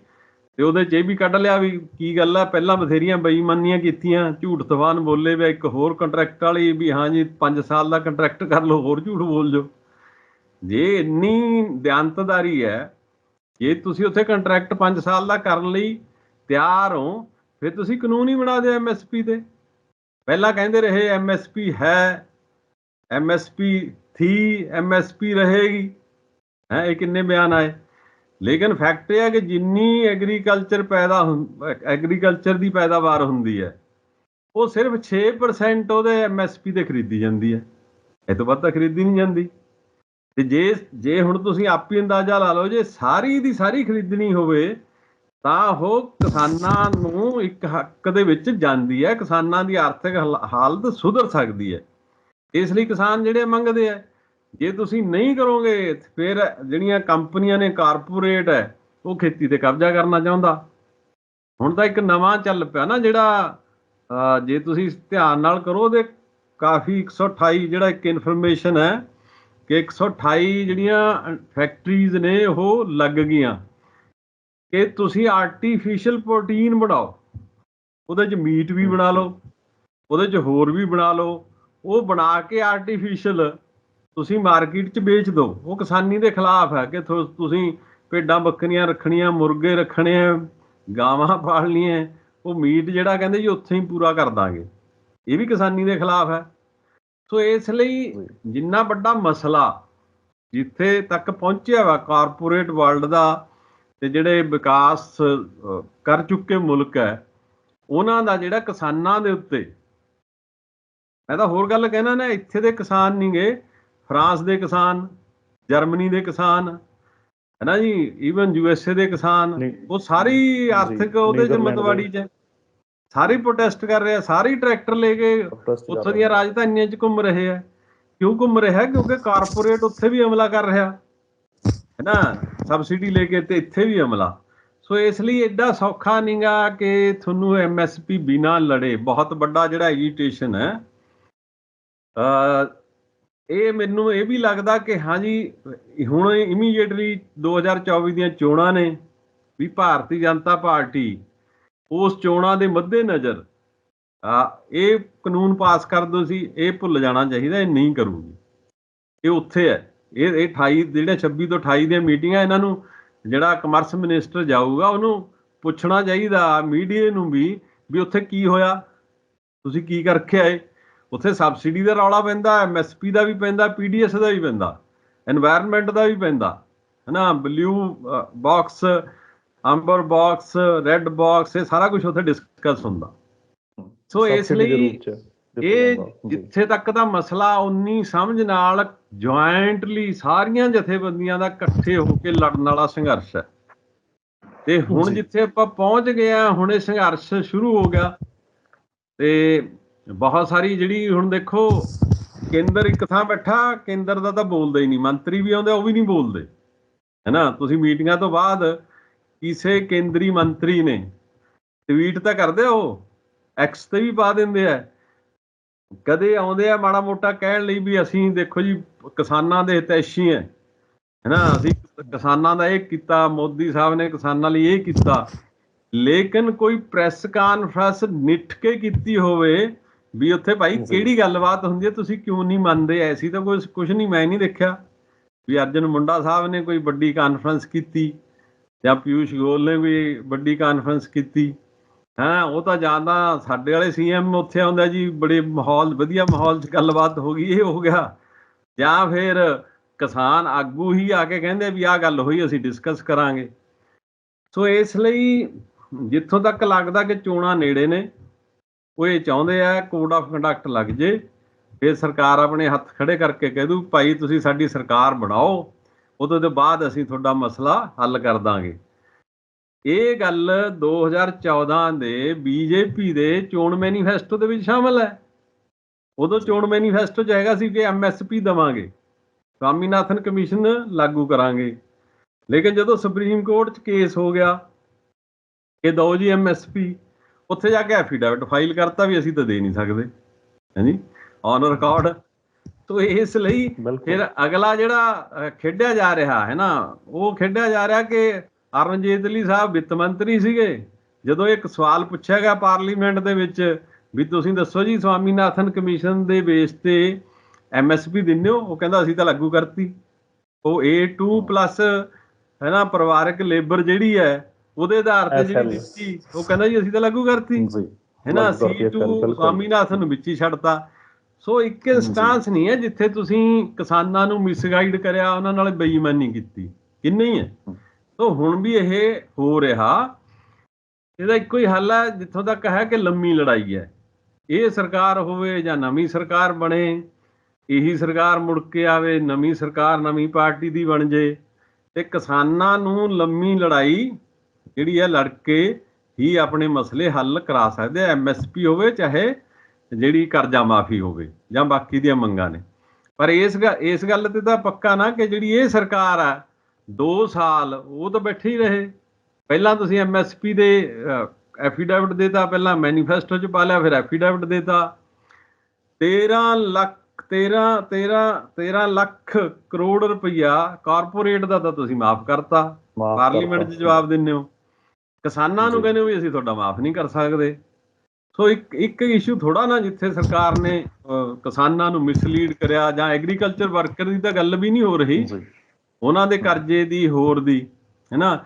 ਤੇ ਉਹਦੇ 'ਚ ਇਹ ਵੀ ਕੱਢ ਲਿਆ ਵੀ ਕੀ ਗੱਲ ਆ, ਪਹਿਲਾਂ ਬਥੇਰੀਆਂ ਬੇਈਮਾਨੀਆਂ ਕੀਤੀਆਂ, ਝੂਠ ਤਵਾਨ ਬੋਲੇ ਵੀ, ਇੱਕ ਹੋਰ ਕੰਟਰੈਕਟ ਵਾਲੀ ਵੀ ਹਾਂਜੀ 5 ਸਾਲ ਦਾ ਕੰਟਰੈਕਟ ਕਰ ਲਓ, ਹੋਰ ਝੂਠ ਬੋਲ ਜੋ ਜੇ ਇੰਨੀ ਦਿਆਨਤਦਾਰੀ ਹੈ, ਜੇ ਤੁਸੀਂ ਉੱਥੇ ਕੰਟਰੈਕਟ 5 ਸਾਲ ਦਾ ਕਰਨ ਲਈ ਤਿਆਰ ਹੋ, ਫਿਰ ਤੁਸੀਂ ਕਾਨੂੰਨ ਹੀ ਬਣਾ ਦਿਓ ਐਮਐਸਪੀ ਤੇ। ਪਹਿਲਾਂ ਕਹਿੰਦੇ ਰਹੇ ਐਮਐਸਪੀ ਹੈ ਐਮਐਸਪੀ ਥੀ ਐਮਐਸਪੀ ਰਹੇਗੀ। ਹੈ, ਇਹ ਕਿੰਨੇ ਬਿਆਨ ਆਏ? ਲੇਕਿਨ ਫੈਕਟ ਇਹ ਹੈ ਕਿ ਜਿੰਨੀ ਐਗਰੀਕਲਚਰ ਪੈਦਾ ਐਗਰੀਕਲਚਰ ਦੀ ਪੈਦਾਵਾਰ ਹੁੰਦੀ ਹੈ, ਉਹ ਸਿਰਫ 6% ਉਹਦੇ ਐਮਐਸਪੀ ਤੇ ਖਰੀਦੀ ਜਾਂਦੀ ਹੈ। ਇਹ ਤੋਂ ਵੱਧ ਤਾਂ ਖਰੀਦੀ ਨਹੀਂ ਜਾਂਦੀ। ਤੇ ਜੇ ਜੇ ਹੁਣ ਤੁਸੀਂ ਆਪ ਹੀ ਅੰਦਾਜ਼ਾ ਲਾ ਲਓ, ਜੇ ਸਾਰੀ ਦੀ ਸਾਰੀ ਖਰੀਦਣੀ ਹੋਵੇ, ਤਾਂ ਉਹ ਕਿਸਾਨਾਂ ਨੂੰ ਇੱਕ ਹੱਕ ਦੇ ਵਿੱਚ ਜਾਂਦੀ ਹੈ, ਕਿਸਾਨਾਂ ਦੀ ਆਰਥਿਕ ਹਾਲ- ਹਾਲਤ ਸੁਧਰ ਸਕਦੀ ਹੈ। ਇਸ ਲਈ ਕਿਸਾਨ ਜਿਹੜੇ ਮੰਗਦੇ ਆ, ਜੇ ਤੁਸੀਂ ਨਹੀਂ ਕਰੋਗੇ ਫਿਰ ਜਿਹੜੀਆਂ ਕੰਪਨੀਆਂ ਨੇ ਕਾਰਪੋਰੇਟ ਹੈ, ਉਹ ਖੇਤੀ ਤੇ ਕਬਜ਼ਾ ਕਰਨਾ ਚਾਹੁੰਦਾ। ਹੁਣ ਤਾਂ ਇੱਕ ਨਵਾਂ ਚੱਲ ਪਿਆ ਨਾ ਜਿਹੜਾ ਜੇ ਤੁਸੀਂ ਧਿਆਨ ਨਾਲ ਕਰੋ, ਉਹਦੇ ਕਾਫੀ 128 ਜਿਹੜਾ ਇੱਕ ਇਨਫੋਰਮੇਸ਼ਨ ਹੈ, ਕਿ 128 ਜਿਹੜੀਆਂ ਫੈਕਟਰੀਜ਼ ਨੇ, ਉਹ ਲੱਗ ਗਈਆਂ। ਕਿ ਤੁਸੀਂ ਆਰਟੀਫੀਸ਼ੀਅਲ ਪ੍ਰੋਟੀਨ ਬਣਾਓ। ਉਹਦੇ ਚ ਮੀਟ ਵੀ ਬਣਾ ਲਓ, ਉਹਦੇ ਚ ਹੋਰ ਵੀ ਬਣਾ ਲਓ। ਉਹ ਬਣਾ ਕੇ ਆਰਟੀਫੀਸ਼ੀਅਲ ਤੁਸੀਂ ਮਾਰਕੀਟ 'ਚ ਵੇਚ ਦਿਓ। ਉਹ ਕਿਸਾਨੀ ਦੇ ਖਿਲਾਫ ਹੈ ਕਿ ਤੁਸੀਂ ਭੇਡਾਂ ਬੱਕਰੀਆਂ ਰੱਖਣੀਆਂ, ਮੁਰਗੇ ਰੱਖਣੇ ਆ, ਗਾਵਾਂ ਪਾਲਣੀਆਂ, ਉਹ ਮੀਟ ਜਿਹੜਾ ਕਹਿੰਦੇ ਜੀ ਉੱਥੇ ਹੀ ਪੂਰਾ ਕਰ ਦਾਂਗੇ। ਇਹ ਵੀ ਕਿਸਾਨੀ ਦੇ ਖਿਲਾਫ ਹੈ। ਸੋ ਇਸ ਲਈ ਜਿੰਨਾ ਵੱਡਾ ਮਸਲਾ ਜਿੱਥੇ ਤੱਕ ਪਹੁੰਚਿਆ ਵਾ ਕਾਰਪੋਰੇਟ ਵਰਲਡ ਦਾ ਤੇ ਜਿਹੜੇ ਵਿਕਾਸ ਕਰ ਚੁੱਕੇ ਮੁਲਕ ਹੈ, ਉਹਨਾਂ ਦਾ ਜਿਹੜਾ ਕਿਸਾਨਾਂ ਦੇ ਉੱਤੇ ਮੈਂ ਤਾਂ ਹੋਰ ਗੱਲ ਕਹਿਣਾ ਨਾ ਇੱਥੇ ਦੇ ਕਿਸਾਨ ਨਹੀਂ ਗਏ ਫਰਾਂਸ ਦੇ ਕਿਸਾਨ ਜਰਮਨੀ ਦੇ ਕਿਸਾਨ ਹੈ ਨਾ ਜੀ ਈਵਨ ਯੂਐਸਏ ਦੇ ਕਿਸਾਨ ਉਹ ਸਾਰੀ ਆਰਥਿਕ ਉਹਦੇ ਚ। ਮਤਵਾੜੀ ਚ। ਸਾਰੇ ਪ੍ਰੋਟੈਸਟ ਕਰ ਰਹੇ ਆ ਸਾਰੇ ਟਰੈਕਟਰ ਲੈ ਕੇ ਉੱਥੋਂ ਦੀਆਂ ਰਾਜਧਾਨੀਆਂ 'ਚ ਘੁੰਮ ਰਹੇ ਆ। ਕਿਉਂ ਘੁੰਮ ਰਿਹਾ? ਕਿਉਂਕਿ ਕਾਰਪੋਰੇਟ ਉੱਥੇ ਵੀ ਹਮਲਾ ਕਰ ਰਿਹਾ। ਹੈ ਨਾ ਸਬਸਿਡੀ ਲੈ ਕੇ ਤੇ ਇੱਥੇ ਵੀ ਹਮਲਾ। ਸੋ ਇਸ ਲਈ ਐਡਾ ਸੌਖਾ ਨਹੀਂਗਾ ਕਿ ਤੁਹਾਨੂੰ ਐਮਐਸਪੀ ਬਿਨਾ ਲੜੇ। ਬਹੁਤ ਵੱਡਾ ਜਿਹੜਾ ਐਜੀਟੇਸ਼ਨ ਹੈ ਇਹ ਮੈਨੂੰ ਇਹ ਵੀ ਲੱਗਦਾ ਕਿ ਹਾਂਜੀ ਹੁਣ ਇਮੀਡੀਏਟਲੀ 2024 ਦੀਆਂ ਚੋਣਾਂ ਨੇ ਵੀ ਭਾਰਤੀ ਜਨਤਾ ਪਾਰਟੀ ਉਸ ਚੋਣਾਂ ਦੇ ਮੱਦੇਨਜ਼ਰ ਆ ਇਹ ਕਾਨੂੰਨ ਪਾਸ ਕਰ ਦੋ ਸੀ, ਇਹ ਭੁੱਲ ਜਾਣਾ ਚਾਹੀਦਾ, ਇਹ ਨਹੀਂ ਕਰੂਗੀ। ਇਹ ਉੱਥੇ ਹੈ। ਇਹ ਇਹ 28 ਜਿਹੜੇ 26 ਤੋਂ 28 ਦੀਆਂ ਮੀਟਿੰਗਾਂ ਇਹਨਾਂ ਨੂੰ, ਜਿਹੜਾ ਕਮਰਸ ਮਿਨਿਸਟਰ ਜਾਊਗਾ, ਉਹਨੂੰ ਪੁੱਛਣਾ ਚਾਹੀਦਾ ਮੀਡੀਆ ਨੂੰ ਵੀ ਵੀ ਉੱਥੇ ਕੀ ਹੋਇਆ, ਤੁਸੀਂ ਕੀ ਕਰਕੇ ਏ ਉੱਥੇ ਸਬਸਿਡੀ ਦਾ ਰੌਲਾ ਪੈਂਦਾ ਐਮਐਸਪੀ ਦਾ ਵੀ ਪੈਂਦਾ ਪੀਡੀਐਸ ਦਾ ਵੀ ਪੈਂਦਾ এনवायरमेंट ਦਾ ਵੀ ਪੈਂਦਾ ਹਨਾ? Blue box amber box red box ਇਹ ਸਾਰਾ ਕੁਝ ਉੱਥੇ ਡਿਸਕਸ ਹੁੰਦਾ। ਸੋ ਇਸ ਲਈ ਇਹ ਜਿੱਥੇ ਤੱਕ ਦਾ ਮਸਲਾ ਉਨੀ ਸਮਝ ਨਾਲ ਜੁਆਇੰਟਲੀ ਸਾਰੀਆਂ ਜਥੇਬੰਦੀਆਂ ਦਾ ਇਕੱਠੇ ਹੋ ਕੇ ਲੜਨ ਵਾਲਾ ਸੰਘਰਸ਼ ਹੈ। ਤੇ ਹੁਣ ਜਿੱਥੇ ਆਪਾਂ ਪਹੁੰਚ ਗਏ ਆ ਹੁਣ ਇਹ ਸੰਘਰਸ਼ ਸ਼ੁਰੂ ਹੋ ਗਿਆ। ਤੇ ਬਹੁਤ ਸਾਰੀ ਜਿਹੜੀ ਹੁਣ ਦੇਖੋ, ਕੇਂਦਰ ਇੱਕ ਥਾਂ ਬੈਠਾ, ਕੇਂਦਰ ਦਾ ਤਾਂ ਬੋਲਦਾ ਹੀ ਨਹੀਂ, ਮੰਤਰੀ ਵੀ ਆਉਂਦੇ, ਉਹ ਵੀ ਨਹੀਂ ਬੋਲਦੇ। ਹੈਨਾ? ਤੁਸੀਂ ਮੀਟਿੰਗਾਂ ਤੋਂ ਬਾਅਦ ਕਿਸੇ ਕੇਂਦਰੀ ਮੰਤਰੀ ਨੇ ਟਵੀਟ ਤਾਂ ਕਰਦੇ ਆ ਉਹ ਐਕਸ ਤੇ ਵੀ ਪਾ ਦਿੰਦੇ ਆ। ਕਦੇ ਆਉਂਦੇ ਆ ਮਾੜਾ ਮੋਟਾ ਕਹਿਣ ਲਈ ਵੀ ਅਸੀਂ ਦੇਖੋ ਜੀ, ਕਿਸਾਨਾਂ ਦੇ ਹਿਤੈਸ਼ੀ ਹੈ ਹੈਨਾ? ਅਸੀਂ ਕਿਸਾਨਾਂ ਦਾ ਇਹ ਕੀਤਾ, ਮੋਦੀ ਸਾਹਿਬ ਨੇ ਕਿਸਾਨਾਂ ਲਈ ਇਹ ਕੀਤਾ। ਲੇਕਿਨ ਕੋਈ ਪ੍ਰੈਸ ਕਾਨਫਰੰਸ ਨਿੱਠ ਕੇ ਕੀਤੀ ਹੋਵੇ ਵੀ ਉੱਥੇ ਭਾਈ। ਕਿਹੜੀ ਗੱਲਬਾਤ ਹੁੰਦੀ ਹੈ? ਤੁਸੀਂ ਕਿਉਂ ਨਹੀਂ ਮੰਨਦੇ? ਐਸੀ ਤਾਂ ਕੋਈ ਕੁਝ ਨਹੀਂ ਮੈਂ ਨਹੀਂ ਦੇਖਿਆ। ਵੀ ਅਰਜਨ ਮੁੰਡਾ ਸਾਹਿਬ ਨੇ ਕੋਈ ਵੱਡੀ ਕਾਨਫਰੰਸ ਕੀਤੀ ਜਾਂ ਪਿਊਸ਼ ਗੋਲ ਨੇ ਵੀ ਵੱਡੀ ਕਾਨਫਰੰਸ ਕੀਤੀ? ਹਾਂ ਉਹ ਤਾਂ ਜਾਂਦਾ ਸਾਡੇ ਵਾਲੇ ਸੀਐਮ ਉੱਥੇ ਆਉਂਦਾ ਜੀ ਬੜੇ ਮਾਹੌਲ ਵਧੀਆ ਮਾਹੌਲ 'ਚ ਗੱਲਬਾਤ ਹੋ ਗਈ ਇਹ ਹੋ ਗਿਆ। ਜਾਂ ਫਿਰ ਕਿਸਾਨ ਆਗੂ ਹੀ ਆ ਕੇ ਕਹਿੰਦੇ ਵੀ ਆਹ ਗੱਲ ਹੋਈ ਅਸੀਂ ਡਿਸਕਸ ਕਰਾਂਗੇ। ਸੋ ਇਸ ਲਈ ਜਿੱਥੋਂ ਤੱਕ ਲੱਗਦਾ ਕਿ ਚੋਣਾਂ ਨੇੜੇ ਨੇ ਉਹ ਇਹ ਚਾਹੁੰਦੇ ਆ ਕੋਡ ਆਫ ਕੰਡਕਟ ਲੱਗ ਜੇ, ਫਿਰ ਸਰਕਾਰ ਆਪਣੇ ਹੱਥ ਖੜੇ ਕਰਕੇ ਕਹਿ ਦੂ, ਭਾਈ ਤੁਸੀਂ ਸਾਡੀ ਸਰਕਾਰ ਬਣਾਓ ਉਦੋਂ ਤੋਂ ਬਾਅਦ ਅਸੀਂ ਤੁਹਾਡਾ ਮਸਲਾ ਹੱਲ ਕਰ ਦਾਂਗੇ। ਇਹ ਗੱਲ 2014 ਦੇ ਬੀਜੇਪੀ ਦੇ ਚੋਣ ਮੈਨੀਫੈਸਟੋ ਦੇ ਵਿੱਚ ਸ਼ਾਮਲ ਹੈ। ਉਦੋਂ ਚੋਣ ਮੈਨੀਫੈਸਟੋ 'ਚ ਹੈਗਾ ਸੀ ਕਿ ਐਮਐਸਪੀ ਦਵਾਂਗੇ। ਸਵਾਮੀਨਾਥਨ ਕਮਿਸ਼ਨ ਲਾਗੂ ਕਰਾਂਗੇ। ਲੇਕਿਨ ਜਦੋਂ ਸੁਪਰੀਮ ਕੋਰਟ 'ਚ ਕੇਸ ਹੋ ਗਿਆ ਕਿ ਦੋ ਜੀ ਐਮਐਸਪੀ ਉੱਥੇ ਜਾ ਕੇ ਐਫੀਡੈਵਿਟ ਫਾਈਲ ਕਰਤਾ ਵੀ ਅਸੀਂ ਤਾਂ ਦੇ ਨਹੀਂ ਸਕਦੇ। ਹਾਂਜੀ? ਔਨ ਰਿਕਾਰਡ ਤੋ ਇਸ ਲਈ ਫਿਰ ਅਗਲਾ ਜਿਹੜਾ ਖੇਡਿਆ ਜਾ ਰਿਹਾ ਹੈ ਨਾ ਉਹ ਖੇਡਿਆ ਜਾ ਰਿਹਾ ਕਿ ਅਰੁਣ ਜੇਤਲੀ ਸਾਹਿਬ ਵਿੱਤ ਮੰਤਰੀ ਸੀਗੇ। ਜਦੋਂ ਇੱਕ ਸਵਾਲ ਪੁੱਛਿਆ ਗਿਆ ਪਾਰਲੀਮੈਂਟ ਦੇ ਵਿੱਚ ਵੀ ਤੁਸੀਂ ਦੱਸੋ ਜੀ ਸਵਾਮੀਨਾਥਨ ਕਮਿਸ਼ਨ ਦੇ ਬੇਸ ਤੇ ਐਮਐਸਪੀ ਦਿੰਦੇ ਹੋ? ਉਹ ਕਹਿੰਦਾ ਅਸੀਂ ਤਾਂ ਲਾਗੂ ਕਰਤੀ। ਉਹ A2 ਪਲੱਸ ਹੈ ਨਾ ਪਰਿਵਾਰਕ ਲੇਬਰ ਜਿਹੜੀ ਹੈ ਉਹਦੇ ਆਧਾਰ ਤੇ ਜਿਹੜੀ ਦਿੱਤੀ ਉਹ ਕਹਿੰਦਾ ਜੀ ਅਸੀਂ ਤਾਂ ਲਾਗੂ ਕਰਤੀ। ਜੀ। ਹੈ ਨਾ ਲਾਗੂ ਕਰਕੇ C2 ਬਿਲਕੁਲ। ਸਵਾਮੀਨਾਥਨ ਨੂੰ ਵਿੱਚ ਹੀ ਛੱਡਤਾ। ਸੋ ਇੱਕ ਇੰਸਟੈਂਸ ਨਹੀਂ ਹੈ ਜਿੱਥੇ ਤੁਸੀਂ ਕਿਸਾਨਾਂ ਨੂੰ ਮਿਸਗਾਈਡ ਕਰਿਆ ਉਹਨਾਂ ਨਾਲ ਬੇਈਮਾਨੀ ਕੀਤੀ। ਕਿੰਨੇ ਹੀ? ਹੈ। ਸੋ ਹੁਣ ਵੀ ਇਹ ਹੋ ਰਿਹਾ। ਇਹਦਾ ਇੱਕੋ ਹੀ ਹੱਲ ਹੈ ਜਿੱਥੋਂ ਤੱਕ ਹੈ ਕਿ ਲੰਮੀ ਲੜਾਈ ਹੈ। ਇਹ ਸਰਕਾਰ ਹੋਵੇ ਜਾਂ ਨਵੀਂ ਸਰਕਾਰ ਬਣੇ ਇਹੀ ਸਰਕਾਰ ਮੁੜ ਕੇ ਆਵੇ ਨਵੀਂ ਸਰਕਾਰ ਨਵੀਂ ਪਾਰਟੀ ਦੀ ਬਣ ਜੇ ਤੇ ਕਿਸਾਨਾਂ ਨੂੰ ਲੰਮੀ ਲੜਾਈ ਜਿਹੜੀ ਹੈ ਲੜ ਕੇ ਹੀ ਆਪਣੇ ਮਸਲੇ ਹੱਲ ਕਰਾ ਸਕਦੇ ਆ ਐਮਐਸਪੀ ਹੋਵੇ ਚਾਹੇ ਜਿਹੜੀ ਕਰਜ਼ਾ ਮਾਫੀ ਹੋਵੇ ਜਾਂ ਬਾਕੀ ਦੀਆਂ ਮੰਗਾਂ ਨੇ। ਪਰ ਇਸ ਇਸ ਗੱਲ ਤੇ ਤਾਂ ਪੱਕਾ ਨਾ ਕਿ ਜਿਹੜੀ ਇਹ ਸਰਕਾਰ ਆ 2 ਸਾਲ ਉਹ ਤਾਂ ਬੈਠੇ ਹੀ ਰਹੇ। ਪਹਿਲਾਂ ਤੁਸੀਂ ਐਮਐਸਪੀ ਦੇ ਐਫੀਡੈਵਿਟ ਦੇਤਾ ਪਹਿਲਾਂ ਮੈਨੀਫੈਸਟੋ ਚ ਪਾ ਲਿਆ ਫਿਰ ਐਫੀਡੈਵਿਟ ਦੇਤਾ 13 ਲੱਖ 13 13 13 ਲੱਖ ਕਰੋੜ ਰੁਪਈਆ ਕਾਰਪੋਰੇਟ ਦਾ ਤਾਂ ਤੁਸੀਂ ਮਾਫ ਕਰਤਾ। ਪਾਰਲੀਮੈਂਟ 'ਚ। ਜਵਾਬ ਦਿੰਦੇ ਹੋ। ਕਿਸਾਨਾਂ ਨੂੰ। ਕਹਿੰਦੇ ਵੀ ਅਸੀਂ ਤੁਹਾਡਾ ਮਾਫ ਨਹੀਂ ਕਰ ਸਕਦੇ। ਸੋ ਇੱਕ ਇੱਕ ਇਸ਼ੂ ਥੋੜਾ ਨਾ ਜਿੱਥੇ ਸਰਕਾਰ ਨੇ ਕਿਸਾਨਾਂ ਨੂੰ ਮਿਸਲੀਡ ਕਰਿਆ ਜਾਂ ਐਗਰੀਕਲਚਰ ਵਰਕਰ ਦੀ ਤਾਂ ਗੱਲ ਵੀ ਨਹੀਂ ਹੋ ਰਹੀ। ਉਹਨਾਂ ਦੇ ਕਰਜ਼ੇ ਦੀ ਹੋਰ ਦੀ ਹੈਨਾ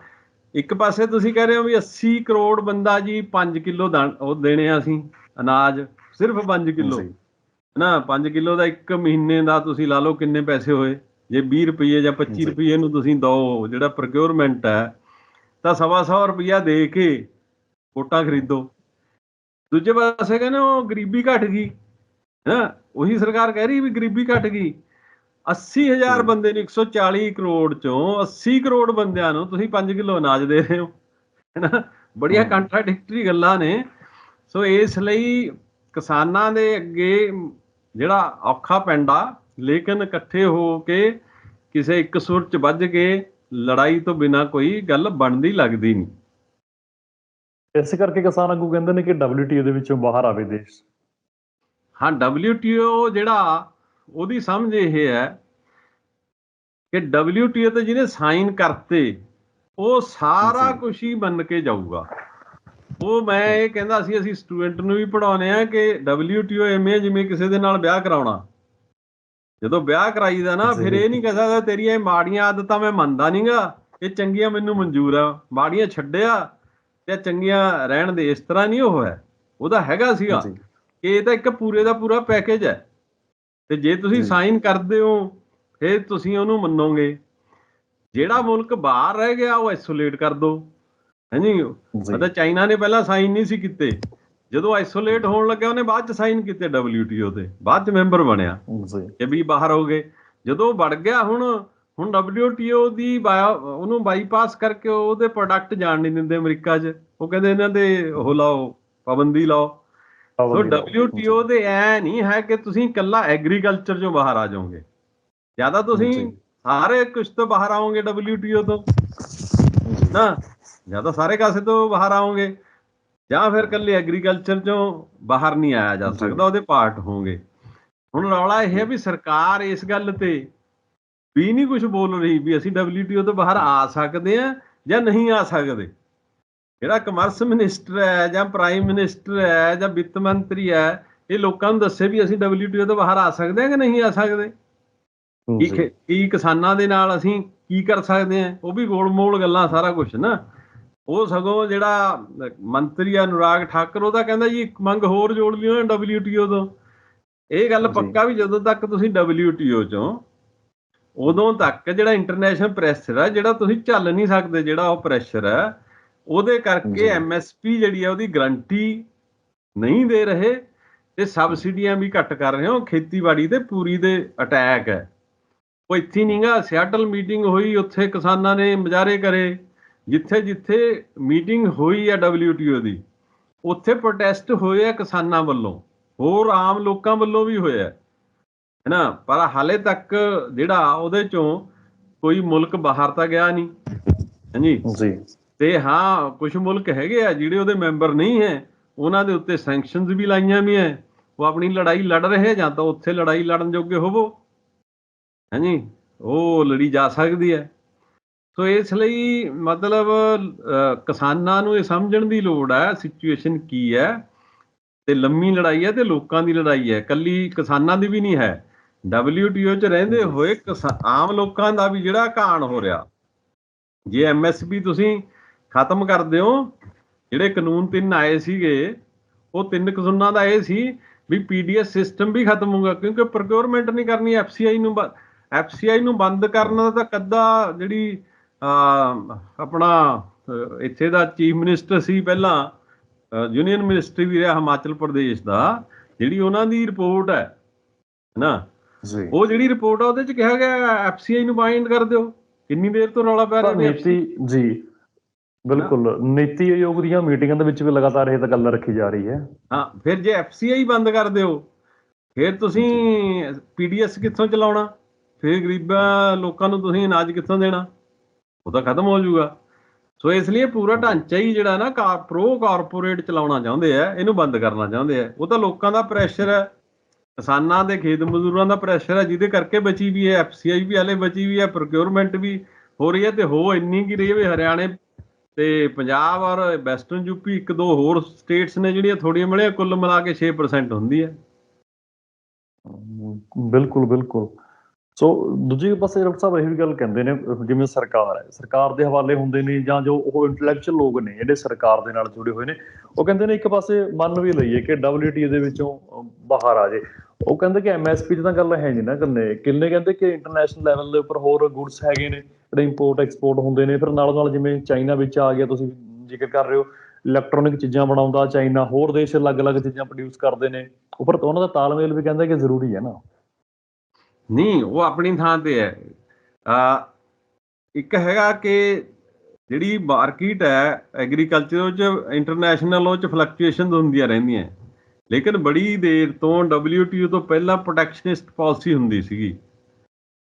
ਇੱਕ ਪਾਸੇ ਤੁਸੀਂ ਕਹਿ ਰਹੇ ਹੋ ਵੀ 80 ਕਰੋੜ ਬੰਦਾ ਜੀ 5 ਕਿਲੋ ਉਹ ਦੇਣੇ ਆ ਅਸੀਂ ਅਨਾਜ ਸਿਰਫ 5 ਕਿਲੋ। ਜੀ। ਨਾ? 5 ਕਿਲੋ ਦਾ ਇੱਕ ਮਹੀਨੇ ਦਾ ਤੁਸੀਂ ਲਾ ਲਓ ਕਿੰਨੇ ਪੈਸੇ ਹੋਏ। ਜੇ 20 ਰੁਪਏ ਜਾਂ 25 ਜੀ। ਰੁਪਏ ਨੂੰ ਤੁਸੀਂ ਦੋ ਜਿਹੜਾ ਪ੍ਰੋਕਿਉਰਮੈਂਟ ਹੈ ਤਾਂ ਸਵਾ ਸੌ ਰੁਪਇਆ ਦੇ ਕੇ ਵੋਟਾਂ ਖਰੀਦੋ। ਦੂਜੇ ਪਾਸੇ ਕਹਿੰਦੇ ਉਹ ਗਰੀਬੀ ਘਟ ਗਈ। ਹੈ? ਉਹੀ ਸਰਕਾਰ ਕਹਿ ਰਹੀ ਵੀ ਗਰੀਬੀ ਘਟ ਗਈ। 80000 ਜੀ। ਬੰਦੇ ਨੂੰ 140 ਕਰੋੜ ਚੋਂ 80 ਕਰੋੜ ਬੰਦਿਆਂ ਨੂੰ ਤੁਸੀਂ 5 ਕਿਲੋ ਅਨਾਜ ਦੇ ਰਹੇ ਹੋ। ਹੈਨਾ? ਬੜੀਆਂ। ਕੰਟਰਾਡਿਕਟਰੀ ਗੱਲਾਂ ਨੇ। ਸੋ ਇਸ ਲਈ ਕਿਸਾਨਾਂ ਦੇ ਅੱਗੇ ਜਿਹੜਾ ਔਖਾ ਪੈਂਦਾ ਲੇਕਿਨ ਇਕੱਠੇ ਹੋ ਕੇ ਕਿਸੇ ਇੱਕ ਸੁਰ ਚ ਵੱਜ ਕੇ ਲੜਾਈ ਤੋਂ ਬਿਨਾ ਕੋਈ ਗੱਲ ਬਣਦੀ ਲੱਗਦੀ ਨਹੀਂ। ਇਸੇ ਕਰਕੇ ਕਿਸਾਨ ਆਗੂ ਕਹਿੰਦੇ ਨੇ ਕਿ WTO ਦੇ ਵਿੱਚੋਂ ਬਾਹਰ ਆਵੇ ਦੇਸ਼। ਹਾਂ WTO ਜਿਹੜਾ ਉਹਦੀ ਸਮਝ ਇਹ ਹੈ ਕਿ WTO ਤੇ ਜਿਹਨੇ ਸਾਈਨ ਕਰਤੇ ਉਹ ਸਾਰਾ। ਕੁਝ ਹੀ ਮੰਨ ਕੇ ਜਾਊਗਾ। ਉਹ ਮੈਂ ਇਹ ਕਹਿੰਦਾ ਸੀ ਅਸੀਂ ਸਟੂਡੈਂਟ ਨੂੰ ਵੀ ਪੜਾਉਨੇ ਆ ਕਿ WTO ਐਵੇਂ ਜਿਵੇਂ ਕਿਸੇ ਦੇ ਨਾਲ ਵਿਆਹ ਕਰਾਉਣਾ। ਜਦੋਂ ਵਿਆਹ ਕਰਾਈਦਾ ਨਾ ਫਿਰ। ਇਹ ਨਹੀਂ ਕਹਿ ਸਕਦਾ ਤੇਰੀਆਂ ਇਹ ਮਾੜੀਆਂ ਆਦਤਾਂ ਮੈਂ ਮੰਨਦਾ ਨਹੀਂਗਾ ਇਹ ਚੰਗੀਆਂ ਮੈਨੂੰ ਮਨਜ਼ੂਰ ਆ। ਮਾੜੀਆਂ ਛੱਡਿਆ ਤੇ ਚੰਗੀਆਂ ਰਹਿਣ ਦੇ ਇਸ ਤਰ੍ਹਾਂ ਨਹੀਂ ਉਹ ਹੈ। ਉਹਦਾ ਹੈਗਾ ਸੀਗਾ ਕਿ ਇਹ ਤਾਂ ਇੱਕ ਪੂਰੇ ਦਾ ਪੂਰਾ ਪੈਕੇਜ ਹੈ। ਤੇ ਜੇ ਤੁਸੀਂ। ਸਾਈਨ ਕਰਦੇ ਹੋ ਫਿਰ ਤੁਸੀਂ ਉਹਨੂੰ ਮੰਨੋਗੇ। ਜਿਹੜਾ ਮੁਲਕ ਬਾਹਰ ਰਹਿ ਗਿਆ ਉਹ ਆਈਸੋਲੇਟ ਕਰ ਦੋ। ਹਾਂਜੀ। ਮਤਲਬ ਚਾਈਨਾ ਨੇ ਪਹਿਲਾਂ ਸਾਈਨ ਨਹੀਂ ਸੀ ਕੀਤੇ। ਜਦੋਂ ਆਈਸੋਲੇਟ ਹੋਣ ਲੱਗਿਆ ਉਹਨੇ ਬਾਅਦ ਚ ਸਾਈਨ ਕੀਤੇ WTO ਤੇ। ਬਾਅਦ ਚ ਮੈਂਬਰ ਬਣਿਆ। ਜੀ। ਕਿ ਵੀ ਬਾਹਰ ਹੋ ਗਏ। ਜਦੋਂ ਵੜ ਗਿਆ ਹੁਣ ਹੁਣ WTO ਦੀ ਉਹਨੂੰ ਬਾਈਪਾਸ ਕਰਕੇ ਉਹਦੇ ਪ੍ਰੋਡਕਟ ਜਾਣ ਨਹੀਂ ਦਿੰਦੇ ਅਮਰੀਕਾ 'ਚ। ਉਹ ਕਹਿੰਦੇ ਇਹਨਾਂ ਦੇ ਉਹ ਲਾਓ ਪਾਬੰਦੀ ਲਾਓ। ਸੋ। WTO ਦੇ ਐ ਨਹੀਂ ਹੈ ਕਿ ਤੁਸੀਂ ਇਕੱਲਾ ਐਗਰੀਕਲਚਰ ਚੋਂ ਬਾਹਰ ਆ ਜਾਓਗੇ। ਜ਼ਿਆਦਾ ਤੁਸੀਂ। ਸਾਰੇ ਕੁਝ ਤੋਂ ਬਾਹਰ ਆਓਗੇ WTO ਤੋਂ। ਨਾ ਜਾਂ ਤਾਂ ਸਾਰੇ ਕਾਸੇ ਤੋਂ ਬਾਹਰ ਆਓਗੇ। ਜਾਂ ਫਿਰ ਇਕੱਲੇ ਐਗਰੀਕਲਚਰ ਚੋਂ ਬਾਹਰ ਨਹੀਂ ਆਇਆ ਜਾ। ਸਕਦਾ ਉਹਦੇ ਪਾਰਟ ਹੋਣਗੇ। ਹੁਣ ਰੌਲਾ ਇਹ ਹੈ ਵੀ ਸਰਕਾਰ ਇਸ ਗੱਲ ਤੇ ਵੀ ਨਹੀਂ ਕੁਝ ਬੋਲ ਰਹੀ ਵੀ ਅਸੀਂ WTO ਤੋਂ ਬਾਹਰ ਆ ਸਕਦੇ ਆ ਜਾਂ ਨਹੀਂ ਆ ਸਕਦੇ। ਜਿਹੜਾ ਕਮਰਸ ਮਿਨਿਸਟਰ ਹੈ ਜਾਂ ਪ੍ਰਾਈਮ ਮਿਨਿਸਟਰ ਹੈ ਜਾਂ ਵਿੱਤ ਮੰਤਰੀ ਹੈ ਇਹ ਲੋਕਾਂ ਨੂੰ ਦੱਸੇ ਵੀ ਅਸੀਂ WTO ਤੋਂ ਬਾਹਰ ਆ ਸਕਦੇ ਹਾਂ ਕਿ ਨਹੀਂ ਆ ਸਕਦੇ? ਕੀ ਕੀ ਕਿਸਾਨਾਂ ਦੇ ਨਾਲ ਅਸੀਂ ਕੀ ਕਰ ਸਕਦੇ ਹਾਂ? ਉਹ ਵੀ ਗੋਲ-ਮੋਲ ਗੱਲਾਂ ਸਾਰਾ ਕੁਝ ਨਾ। ਉਹ ਸਗੋਂ ਜਿਹੜਾ ਮੰਤਰੀ ਆ ਅਨੁਰਾਗ ਠਾਕਰ ਉਹਦਾ ਕਹਿੰਦਾ ਜੀ ਇੱਕ ਮੰਗ ਹੋਰ ਜੋੜ ਲਿਓ WTO ਤੋਂ ਇਹ ਗੱਲ। ਪੱਕਾ ਵੀ ਜਦੋਂ ਤੱਕ ਤੁਸੀਂ WTO ਚੋਂ ਉਦੋਂ ਤੱਕ ਜਿਹੜਾ ਇੰਟਰਨੈਸ਼ਨਲ ਪ੍ਰੈਸ਼ਰ ਹੈ ਜਿਹੜਾ ਤੁਸੀਂ ਝੱਲ ਨਹੀਂ ਸਕਦੇ ਜਿਹੜਾ ਉਹ ਪ੍ਰੈਸ਼ਰ ਹੈ ਉਹਦੇ। ਕਰਕੇ ਐਮਐਸਪੀ ਜਿਹੜੀ ਹੈ ਉਹਦੀ ਗਰੰਟੀ ਨਹੀਂ ਦੇ ਰਹੇ ਤੇ ਸਬਸਿਡੀਆਂ ਵੀ ਘੱਟ ਕਰ ਰਹੇ ਹੋ ਖੇਤੀਬਾੜੀ ਤੇ ਪੂਰੀ ਦੇ ਅਟੈਕ ਹੈ ਉਹ ਇੱਥੇ ਨਹੀਂਗਾ ਸਿਆਟਲ ਮੀਟਿੰਗ ਹੋਈ ਉੱਥੇ ਕਿਸਾਨਾਂ ਨੇ ਮੁਜ਼ਾਹਰੇ ਕਰੇ ਜਿੱਥੇ ਜਿੱਥੇ ਮੀਟਿੰਗ ਹੋਈ ਹੈ WTO ਦੀ ਉੱਥੇ ਪ੍ਰੋਟੈਸਟ ਹੋਏ ਆ ਕਿਸਾਨਾਂ ਵੱਲੋਂ ਹੋਰ ਆਮ ਲੋਕਾਂ ਵੱਲੋਂ ਵੀ ਹੋਇਆ। ਹੈ ਹੈਨਾ ਪਰ ਹਾਲੇ ਤੱਕ ਜਿਹੜਾ ਉਹਦੇ ਚੋਂ ਕੋਈ ਮੁਲਕ ਬਾਹਰ ਤਾਂ ਗਿਆ ਨਹੀਂ। ਹਾਂਜੀ? ਜੀ। ਤੇ ਹਾਂ ਕੁਝ ਮੁਲਕ ਹੈਗੇ ਆ ਜਿਹੜੇ ਉਹਦੇ ਮੈਂਬਰ ਨਹੀਂ ਹੈ ਉਹਨਾਂ ਦੇ ਉੱਤੇ ਸੈਂਕਸ਼ਨਸ ਵੀ ਲਾਈਆਂ ਵੀ ਹੈ। ਉਹ ਆਪਣੀ ਲੜਾਈ ਲੜ ਰਹੇ ਜਾਂ ਤਾਂ ਉੱਥੇ ਲੜਾਈ ਲੜਨ ਜੋਗੇ ਹੋਵੋ। ਹਾਂਜੀ? ਉਹ ਲੜੀ ਜਾ ਸਕਦੀ ਹੈ। ਸੋ ਇਸ ਲਈ ਮਤਲਬ ਕਿਸਾਨਾਂ ਨੂੰ ਇਹ ਸਮਝਣ ਦੀ ਲੋੜ ਹੈ ਸਿਚੁਏਸ਼ਨ ਕੀ ਹੈ? ਤੇ ਲੰਮੀ ਲੜਾਈ ਹੈ ਤੇ ਲੋਕਾਂ ਦੀ ਲੜਾਈ ਹੈ। ਕੱਲੀ ਕਿਸਾਨਾਂ ਦੀ ਵੀ ਨਹੀਂ ਹੈ। WTO ਚ ਰਹਿੰਦੇ ਹੋਏ ਆਮ ਲੋਕਾਂ ਦਾ ਵੀ ਜਿਹੜਾ ਘਾਣ ਹੋ ਰਿਹਾ। ਜੇ ਐਮਐਸਪੀ ਤੁਸੀਂ ਖਤਮ ਕਰ ਦਿਓ ਜਿਹੜੇ ਕਾਨੂੰਨ ਤਿੰਨ ਆਏ ਸੀਗੇ ਉਹ ਤਿੰਨ ਕਾਨੂੰਨਾਂ ਦਾ ਇਹ ਸੀ ਵੀ ਪੀਡੀਐਸ ਸਿਸਟਮ ਵੀ ਖਤਮ ਹੋਊਗਾ ਕਿਉਂਕਿ ਪ੍ਰੋਕਿਉਰਮੈਂਟ ਨਹੀਂ ਕਰਨੀ ਐਫਸੀਆਈ ਨੂੰ ਐਫਸੀਆਈ ਨੂੰ ਬੰਦ ਕਰਨ ਦਾ ਤਾਂ ਕੱਦਾ ਜਿਹੜੀ ਆਪਣਾ ਇੱਥੇ ਦਾ ਚੀਫ ਮਿਨਿਸਟਰ ਸੀ ਪਹਿਲਾਂ ਯੂਨੀਅਨ ਮਿਨਿਸਟਰੀ ਵੀ ਰਿਹਾ ਹਿਮਾਚਲ ਪ੍ਰਦੇਸ਼ ਦਾ ਜਿਹੜੀ ਉਹਨਾਂ ਦੀ ਰਿਪੋਰਟ ਹੈ ਨਾ ਜੀ। ਉਹ ਜਿਹੜੀ ਰਿਪੋਰਟ ਆ ਉਹਦੇ ਚ ਕਿਹਾ ਗਿਆ ਐਫਸੀਆਈ ਨੂੰ ਬਾਈਂਡ ਕਰ ਦਿਓ। ਕਿੰਨੀ ਦੇਰ ਤੋਂ ਰੌਲਾ ਪੈ ਰਿਹਾ ਨੀਤੀ? ਜੀ ਬਿਲਕੁਲ। ਨੀਤੀ ਆਯੋਗ ਦੀਆਂ ਮੀਟਿੰਗਾਂ ਦੇ ਵਿੱਚ ਵੀ ਲਗਾਤਾਰ ਇਹ ਤਾਂ ਗੱਲ ਰੱਖੀ ਜਾ ਰਹੀ ਹੈ। ਹਾਂ ਫਿਰ ਜੇ ਐਫਸੀਆਈ ਬੰਦ ਕਰ ਦਿਓ ਫਿਰ ਤੁਸੀਂ ਪੀਡੀਐਸ ਕਿੱਥੋਂ ਚਲਾਉਣਾ? ਫਿਰ ਗਰੀਬਾਂ ਲੋਕਾਂ ਨੂੰ ਤੁਸੀਂ ਅਨਾਜ ਕਿੱਥੋਂ ਦੇਣਾ? ਉਹ ਤਾਂ ਖਤਮ ਹੋ ਜਾਊਗਾ। ਸੋ ਇਸ ਲਈ ਪੂਰਾ ਢਾਂਚਾ ਹੀ ਜਿਹੜਾ ਨਾ ਪ੍ਰੋ ਕਾਰਪੋਰੇਟ ਚਲਾਉਣਾ ਚਾਹੁੰਦੇ ਆ, ਇਹਨੂੰ ਬੰਦ ਕਰਨਾ ਚਾਹੁੰਦੇ ਆ। ਉਹ ਤਾਂ ਲੋਕਾਂ ਦਾ ਪ੍ਰੈਸ਼ਰ ਹੈ। ਕਿਸਾਨਾਂ ਦੇ ਖੇਤ ਮਜ਼ਦੂਰਾਂ ਦਾ ਪ੍ਰੈਸ਼ਰ ਹੈ, ਜਿਹਦੇ ਕਰਕੇ ਬਚੀ ਵੀ ਹੈ ਐਫਸੀਆਈ ਵੀ ਹਲੇ ਬਚੀ ਵੀ ਹੈ ਪ੍ਰੋਕਿਉਰਮੈਂਟ ਵੀ ਹੋ ਰਹੀ ਹੈ ਤੇ ਹੋ ਇੰਨੀ ਕੀ ਰਹੀ ਹੈ ਵੀ ਹਰਿਆਣੇ ਤੇ ਪੰਜਾਬ ਔਰ ਵੈਸਟਰਨ ਯੂਪੀ ਇੱਕ ਦੋ ਹੋਰ ਸਟੇਟਸ ਨੇ ਜਿਹੜੀਆਂ ਥੋੜੀਆਂ ਮਿਲੀਆਂ ਕੁੱਲ ਮਿਲਾ ਕੇ 6% ਹੁੰਦੀ ਹੈ। ਬਿਲਕੁਲ ਬਿਲਕੁਲ। ਸੋ ਦੂਜੀ ਪਾਸੇ ਡਾਕਟਰ ਸਾਹਿਬ ਇਹ ਵੀ ਗੱਲ ਕਹਿੰਦੇ ਨੇ ਜਿਵੇਂ ਸਰਕਾਰ ਹੈ, ਸਰਕਾਰ ਦੇ ਹਵਾਲੇ ਹੁੰਦੇ ਨੇ ਜਾਂ ਜੋ ਉਹ ਇੰਟੈਲੈਕਚੁਅਲ ਲੋਕ ਨੇ, ਜਿਹੜੇ ਸਰਕਾਰ ਦੇ ਨਾਲ ਜੁੜੇ ਹੋਏ ਨੇ, ਉਹ ਕਹਿੰਦੇ ਨੇ ਇੱਕ ਪਾਸੇ ਮੰਨ ਵੀ ਲਈਏ ਕਿ WTO ਦੇ ਵਿੱਚੋਂ ਬਾਹਰ ਆ ਜੇ। ਉਹ ਕਹਿੰਦੇ ਕਿ MSP ਦੀ ਤਾਂ ਗੱਲ ਹੈ ਨਹੀਂ ਨਾ ਕੰਨੇ ਕਿੰਨੇ ਕਹਿੰਦੇ ਕਿ ਇੰਟਰਨੈਸ਼ਨਲ ਲੈਵਲ ਦੇ ਉੱਪਰ ਹੋਰ ਗੁੱਡਸ ਹੈਗੇ ਨੇ, ਜਿਹੜੇ ਇੰਪੋਰਟ ਐਕਸਪੋਰਟ ਹੁੰਦੇ ਨੇ। ਫਿਰ ਨਾਲ ਨਾਲ ਜਿਵੇਂ ਚਾਈਨਾ ਵਿੱਚ ਆ ਗਿਆ, ਤੁਸੀਂ ਜ਼ਿਕਰ ਕਰ ਰਹੇ ਹੋ ਇਲੈਕਟ੍ਰੋਨਿਕ ਚੀਜ਼ਾਂ ਬਣਾਉਂਦਾ ਚਾਈਨਾ, ਹੋਰ ਦੇਸ਼ ਅਲੱਗ-ਅਲੱਗ ਚੀਜ਼ਾਂ ਪ੍ਰੋਡਿਊਸ ਕਰਦੇ ਨੇ। ਉੱਪਰ ਤੋਂ ਉਹਨਾਂ ਦਾ ਤਾਲਮੇਲ ਵੀ ਕਹਿੰਦੇ ਕਿ ਜ਼ਰੂਰੀ ਹੈ ਨਾ। ਨਹੀਂ, ਉਹ ਆਪਣੀ ਥਾਂ ਤੇ ਹੈ। ਆ ਇੱਕ ਹੈਗਾ ਕਿ ਜਿਹੜੀ ਮਾਰਕੀਟ ਹੈ ਐਗਰੀਕਲਚਰ ਉਹ ਚ ਇੰਟਰਨੈਸ਼ਨਲ ਉਹ ਚ ਫਲਕਚੁਏਸ਼ਨਸ ਹੁੰਦੀਆਂ ਰਹਿੰਦੀਆਂ। ਲੇਕਿਨ ਬੜੀ ਦੇਰ ਤੋਂ WTO ਤੋਂ ਪਹਿਲਾਂ ਪ੍ਰੋਟੈਕਸ਼ਨਿਸਟ ਪਾਲਿਸੀ ਹੁੰਦੀ ਸੀਗੀ।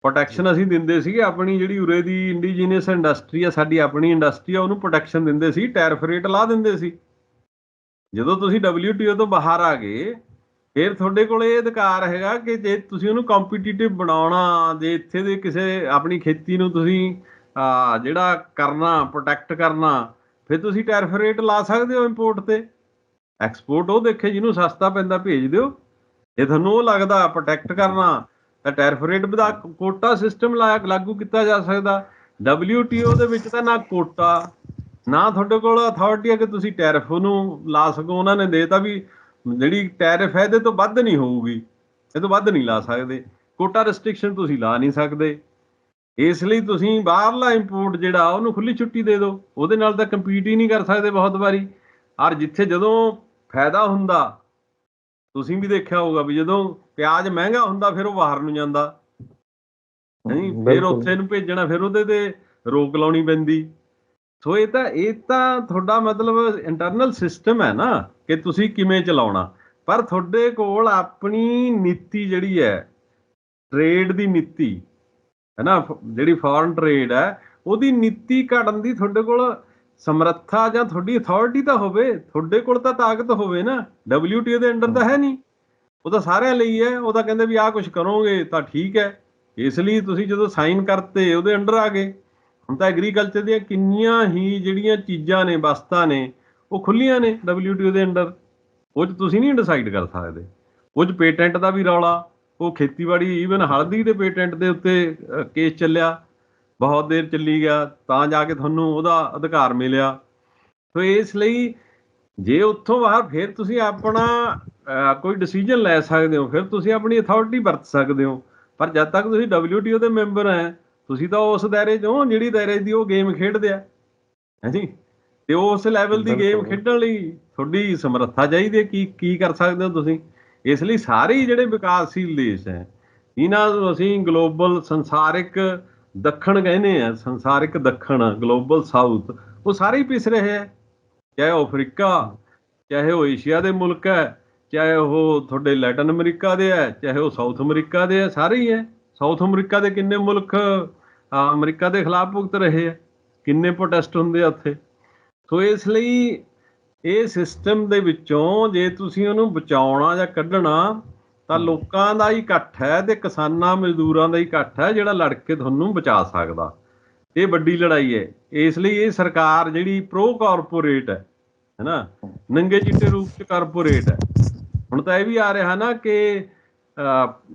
ਪ੍ਰੋਟੈਕਸ਼ਨ ਅਸੀਂ ਦਿੰਦੇ ਸੀਗੇ, ਆਪਣੀ ਜਿਹੜੀ ਉਰੇ ਦੀ ਇੰਡੀਜੀਨਸ ਇੰਡਸਟਰੀ ਆ, ਸਾਡੀ ਆਪਣੀ ਇੰਡਸਟਰੀ ਆ, ਉਹਨੂੰ ਪ੍ਰੋਟੈਕਸ਼ਨ ਦਿੰਦੇ ਸੀ ਟੈਰਿਫ ਰੇਟ ਲਾ ਦਿੰਦੇ ਸੀ। ਜਦੋਂ ਤੁਸੀਂ WTO ਤੋਂ ਬਾਹਰ ਆ ਗਏ ਫਿਰ ਤੁਹਾਡੇ ਕੋਲ ਇਹ ਅਧਿਕਾਰ ਹੈਗਾ ਕਿ ਜੇ ਤੁਸੀਂ ਉਹਨੂੰ ਕੰਪੀਟੀਟਿਵ ਬਣਾਉਣਾ, ਜੇ ਇੱਥੇ ਦੇ ਕਿਸੇ ਆਪਣੀ ਖੇਤੀ ਨੂੰ ਤੁਸੀਂ ਜਿਹੜਾ ਕਰਨਾ ਪ੍ਰੋਟੈਕਟ ਕਰਨਾ, ਫਿਰ ਤੁਸੀਂ ਟੈਰਿਫ ਰੇਟ ਲਾ ਸਕਦੇ ਹੋ ਇੰਪੋਰਟ ਤੇ। ਐਕਸਪੋਰਟ ਉਹ ਦੇਖੇ ਜਿਹਨੂੰ ਸਸਤਾ ਪੈਂਦਾ ਭੇਜ ਦਿਓ। ਜੇ ਤੁਹਾਨੂੰ ਉਹ ਲੱਗਦਾ ਪ੍ਰੋਟੈਕਟ ਕਰਨਾ, ਤਾਂ ਟੈਰਿਫ ਰੇਟ ਵਧਾ ਕੋਟਾ ਸਿਸਟਮ ਲਾਗੂ ਕੀਤਾ ਜਾ ਸਕਦਾ। WTO ਦੇ ਵਿੱਚ ਤਾਂ ਨਾ ਕੋਟਾ ਨਾ ਤੁਹਾਡੇ ਕੋਲ ਅਥਾਰਟੀ ਹੈ ਕਿ ਤੁਸੀਂ ਟੈਰਿਫ ਨੂੰ ਲਾ ਸਕੋ। ਉਹਨਾਂ ਨੇ ਦੇਤਾ ਵੀ ਜਿਹੜੀ ਟੈਰਿਫ ਹੈ ਇਹਦੇ ਤੋਂ ਵੱਧ ਨਹੀਂ ਹੋਊਗੀ। ਇਹ ਤੋਂ ਵੱਧ ਨਹੀਂ ਲਾ ਸਕਦੇ। ਕੋਟਾ ਰੈਸਟ੍ਰਿਕਸ਼ਨ ਤੁਸੀਂ ਲਾ ਨਹੀਂ ਸਕਦੇ। ਇਸ ਲਈ ਤੁਸੀਂ ਬਾਹਰਲਾ ਇੰਪੋਰਟ ਜਿਹੜਾ ਉਹਨੂੰ ਖੁੱਲੀ ਛੁੱਟੀ ਦੇ ਦਿਓ। ਉਹਦੇ ਨਾਲ ਤਾਂ ਕੰਪੀਟ ਹੀ ਨਹੀਂ ਕਰ ਸਕਦੇ ਬਹੁਤ ਵਾਰੀ। ਔਰ ਜਿੱਥੇ ਜਦੋਂ ਫਾਇਦਾ ਹੁੰਦਾ ਤੁਸੀਂ ਵੀ ਦੇਖਿਆ ਹੋਊਗਾ ਵੀ ਜਦੋਂ ਪਿਆਜ਼ ਮਹਿੰਗਾ ਹੁੰਦਾ ਫਿਰ ਉਹ ਬਾਹਰ ਨੂੰ ਜਾਂਦਾ। ਨਹੀਂ ਫਿਰ। ਉੱਥੇ ਨੂੰ ਭੇਜਣਾ ਫਿਰ ਉਹਦੇ ਤੇ ਰੋਕ ਲਾਉਣੀ ਪੈਂਦੀ। ਸੋ ਇਹ ਤਾਂ ਇਹ ਤਾਂ ਤੁਹਾਡਾ ਮਤਲਬ ਇੰਟਰਨਲ ਸਿਸਟਮ ਹੈ ਨਾ ਕਿ ਤੁਸੀਂ ਕਿਵੇਂ ਚਲਾਉਣਾ। ਪਰ ਤੁਹਾਡੇ ਕੋਲ ਆਪਣੀ ਨੀਤੀ ਜਿਹੜੀ ਹੈ ਟ੍ਰੇਡ ਦੀ ਨੀਤੀ, ਹੈ ਨਾ ਫ- ਜਿਹੜੀ ਫੋਰਨ ਟ੍ਰੇਡ ਹੈ, ਉਹਦੀ ਨੀਤੀ ਘੜਨ ਦੀ ਤੁਹਾਡੇ ਕੋਲ ਸਮਰੱਥਾ ਜਾਂ ਤੁਹਾਡੀ ਅਥਾਰਟੀ ਤਾਂ ਹੋਵੇ, ਤੁਹਾਡੇ ਕੋਲ ਤਾਂ ਤਾਕਤ ਹੋਵੇ ਨਾ, WTO ਦੇ ਅੰਡਰ ਤਾਂ ਹੈ ਨਹੀਂ। ਉਹ ਤਾਂ ਸਾਰਿਆਂ ਲਈ ਹੈ, ਉਹ ਤਾਂ ਕਹਿੰਦੇ ਵੀ ਆਹ ਕੁਝ ਕਰੋਗੇ ਤਾਂ ਠੀਕ ਹੈ। ਇਸ ਲਈ ਤੁਸੀਂ ਜਦੋਂ ਸਾਈਨ ਕਰਤੇ, ਉਹਦੇ ਅੰਡਰ ਆ ਗਏ। ਹੁਣ ਤਾਂ ਐਗਰੀਕਲਚਰ ਦੀਆਂ ਕਿੰਨੀਆਂ ਹੀ ਜਿਹੜੀਆਂ ਚੀਜ਼ਾਂ ਨੇ, ਵਸਤਾਂ ਨੇ, ਉਹ ਖੁੱਲੀਆਂ ਨੇ WTO ਦੇ ਅੰਡਰ। ਉਹ 'ਚ ਤੁਸੀਂ ਨਹੀਂ ਡਿਸਾਈਡ ਕਰ ਸਕਦੇ। ਉਹ 'ਚ ਪੇਟੈਂਟ ਦਾ ਵੀ ਰੌਲਾ, ਉਹ ਖੇਤੀਬਾੜੀ ਈਵਨ ਹਲਦੀ ਦੇ ਪੇਟੈਂਟ ਦੇ ਉੱਤੇ ਕੇਸ ਚੱਲਿਆ। ਬਹੁਤ ਦੇਰ ਚੱਲੀ ਗਿਆ, ਤਾਂ ਜਾ ਕੇ ਤੁਹਾਨੂੰ ਉਹਦਾ ਅਧਿਕਾਰ ਮਿਲਿਆ। ਸੋ ਇਸ ਲਈ ਜੇ ਉੱਥੋਂ ਬਾਹਰ ਫਿਰ ਤੁਸੀਂ ਆਪਣਾ ਕੋਈ ਡਿਸੀਜਨ ਲੈ ਸਕਦੇ ਹੋ, ਫਿਰ ਤੁਸੀਂ ਆਪਣੀ ਅਥਾਰਟੀ ਵਰਤ ਸਕਦੇ ਹੋ। ਪਰ ਜਦ ਤੱਕ ਤੁਸੀਂ WTO ਦੇ ਮੈਂਬਰ ਹੈ ਤੁਸੀਂ ਤਾਂ ਉਸ ਦਾਇਰੇ 'ਚ ਹੋ ਜਿਹੜੀ ਦਾਇਰੇ ਦੀ ਉਹ ਗੇਮ ਖੇਡਦੇ ਆ। ਹਾਂਜੀ ਤੇ ਉਸ ਲੈਵਲ ਦੀ ਗੇਮ। ਖੇਡਣ ਲਈ ਤੁਹਾਡੀ ਸਮਰੱਥਾ ਚਾਹੀਦੀ ਹੈ। ਕੀ ਕੀ ਕਰ ਸਕਦੇ ਹੋ ਤੁਸੀਂ? ਇਸ ਲਈ ਸਾਰੇ ਜਿਹੜੇ ਵਿਕਾਸਸ਼ੀਲ ਦੇਸ਼ ਹੈ ਇਹਨਾਂ ਨੂੰ ਅਸੀਂ ਗਲੋਬਲ ਸੰਸਾਰਿਕ ਦੱਖਣ ਕਹਿੰਦੇ ਆ ਸੰਸਾਰਿਕ ਦੱਖਣ ਗਲੋਬਲ ਸਾਊਥ ਉਹ ਸਾਰੇ ਹੀ ਪਿਸ ਰਹੇ ਹੈ। ਚਾਹੇ ਉਹ ਅਫਰੀਕਾ ਚਾਹੇ ਉਹ ਏਸ਼ੀਆ ਦੇ ਮੁਲਕ ਹੈ ਚਾਹੇ ਉਹ ਤੁਹਾਡੇ ਲੈਟਨ ਅਮਰੀਕਾ ਦੇ ਹੈ ਚਾਹੇ ਉਹ ਸਾਊਥ ਅਮਰੀਕਾ ਦੇ ਹੈ ਸਾਰੇ ਹੀ ਹੈ। ਸਾਊਥ ਅਮਰੀਕਾ ਦੇ ਕਿੰਨੇ ਮੁਲਕ ਅਮਰੀਕਾ ਦੇ ਖਿਲਾਫ ਭੁਗਤ ਰਹੇ ਹੈ ਕਿੰਨੇ ਪ੍ਰੋਟੈਸਟ ਹੁੰਦੇ ਆ ਉੱਥੇ? ਸੋ ਇਸ ਲਈ ਇਹ ਸਿਸਟਮ ਦੇ ਵਿੱਚੋਂ ਜੇ ਤੁਸੀਂ ਉਹਨੂੰ ਬਚਾਉਣਾ ਜਾਂ ਕੱਢਣਾ ਤਾਂ ਲੋਕਾਂ ਦਾ ਹੀ ਇਕੱਠ ਹੈ ਤੇ ਕਿਸਾਨਾਂ ਮਜ਼ਦੂਰਾਂ ਦਾ ਹੀ ਇਕੱਠ ਹੈ ਜਿਹੜਾ ਲੜ ਕੇ ਤੁਹਾਨੂੰ ਬਚਾ ਸਕਦਾ। ਇਹ ਵੱਡੀ ਲੜਾਈ ਹੈ। ਇਸ ਲਈ ਇਹ ਸਰਕਾਰ ਜਿਹੜੀ ਪ੍ਰੋ ਕਾਰਪੋਰੇਟ ਹੈ ਹੈਨਾ ਨੰਗੇ ਚਿੱਟੇ ਰੂਪ ਚ ਕਾਰਪੋਰੇਟ ਹੈ। ਹੁਣ ਤਾਂ ਇਹ ਵੀ ਆ ਰਿਹਾ ਨਾ ਕਿ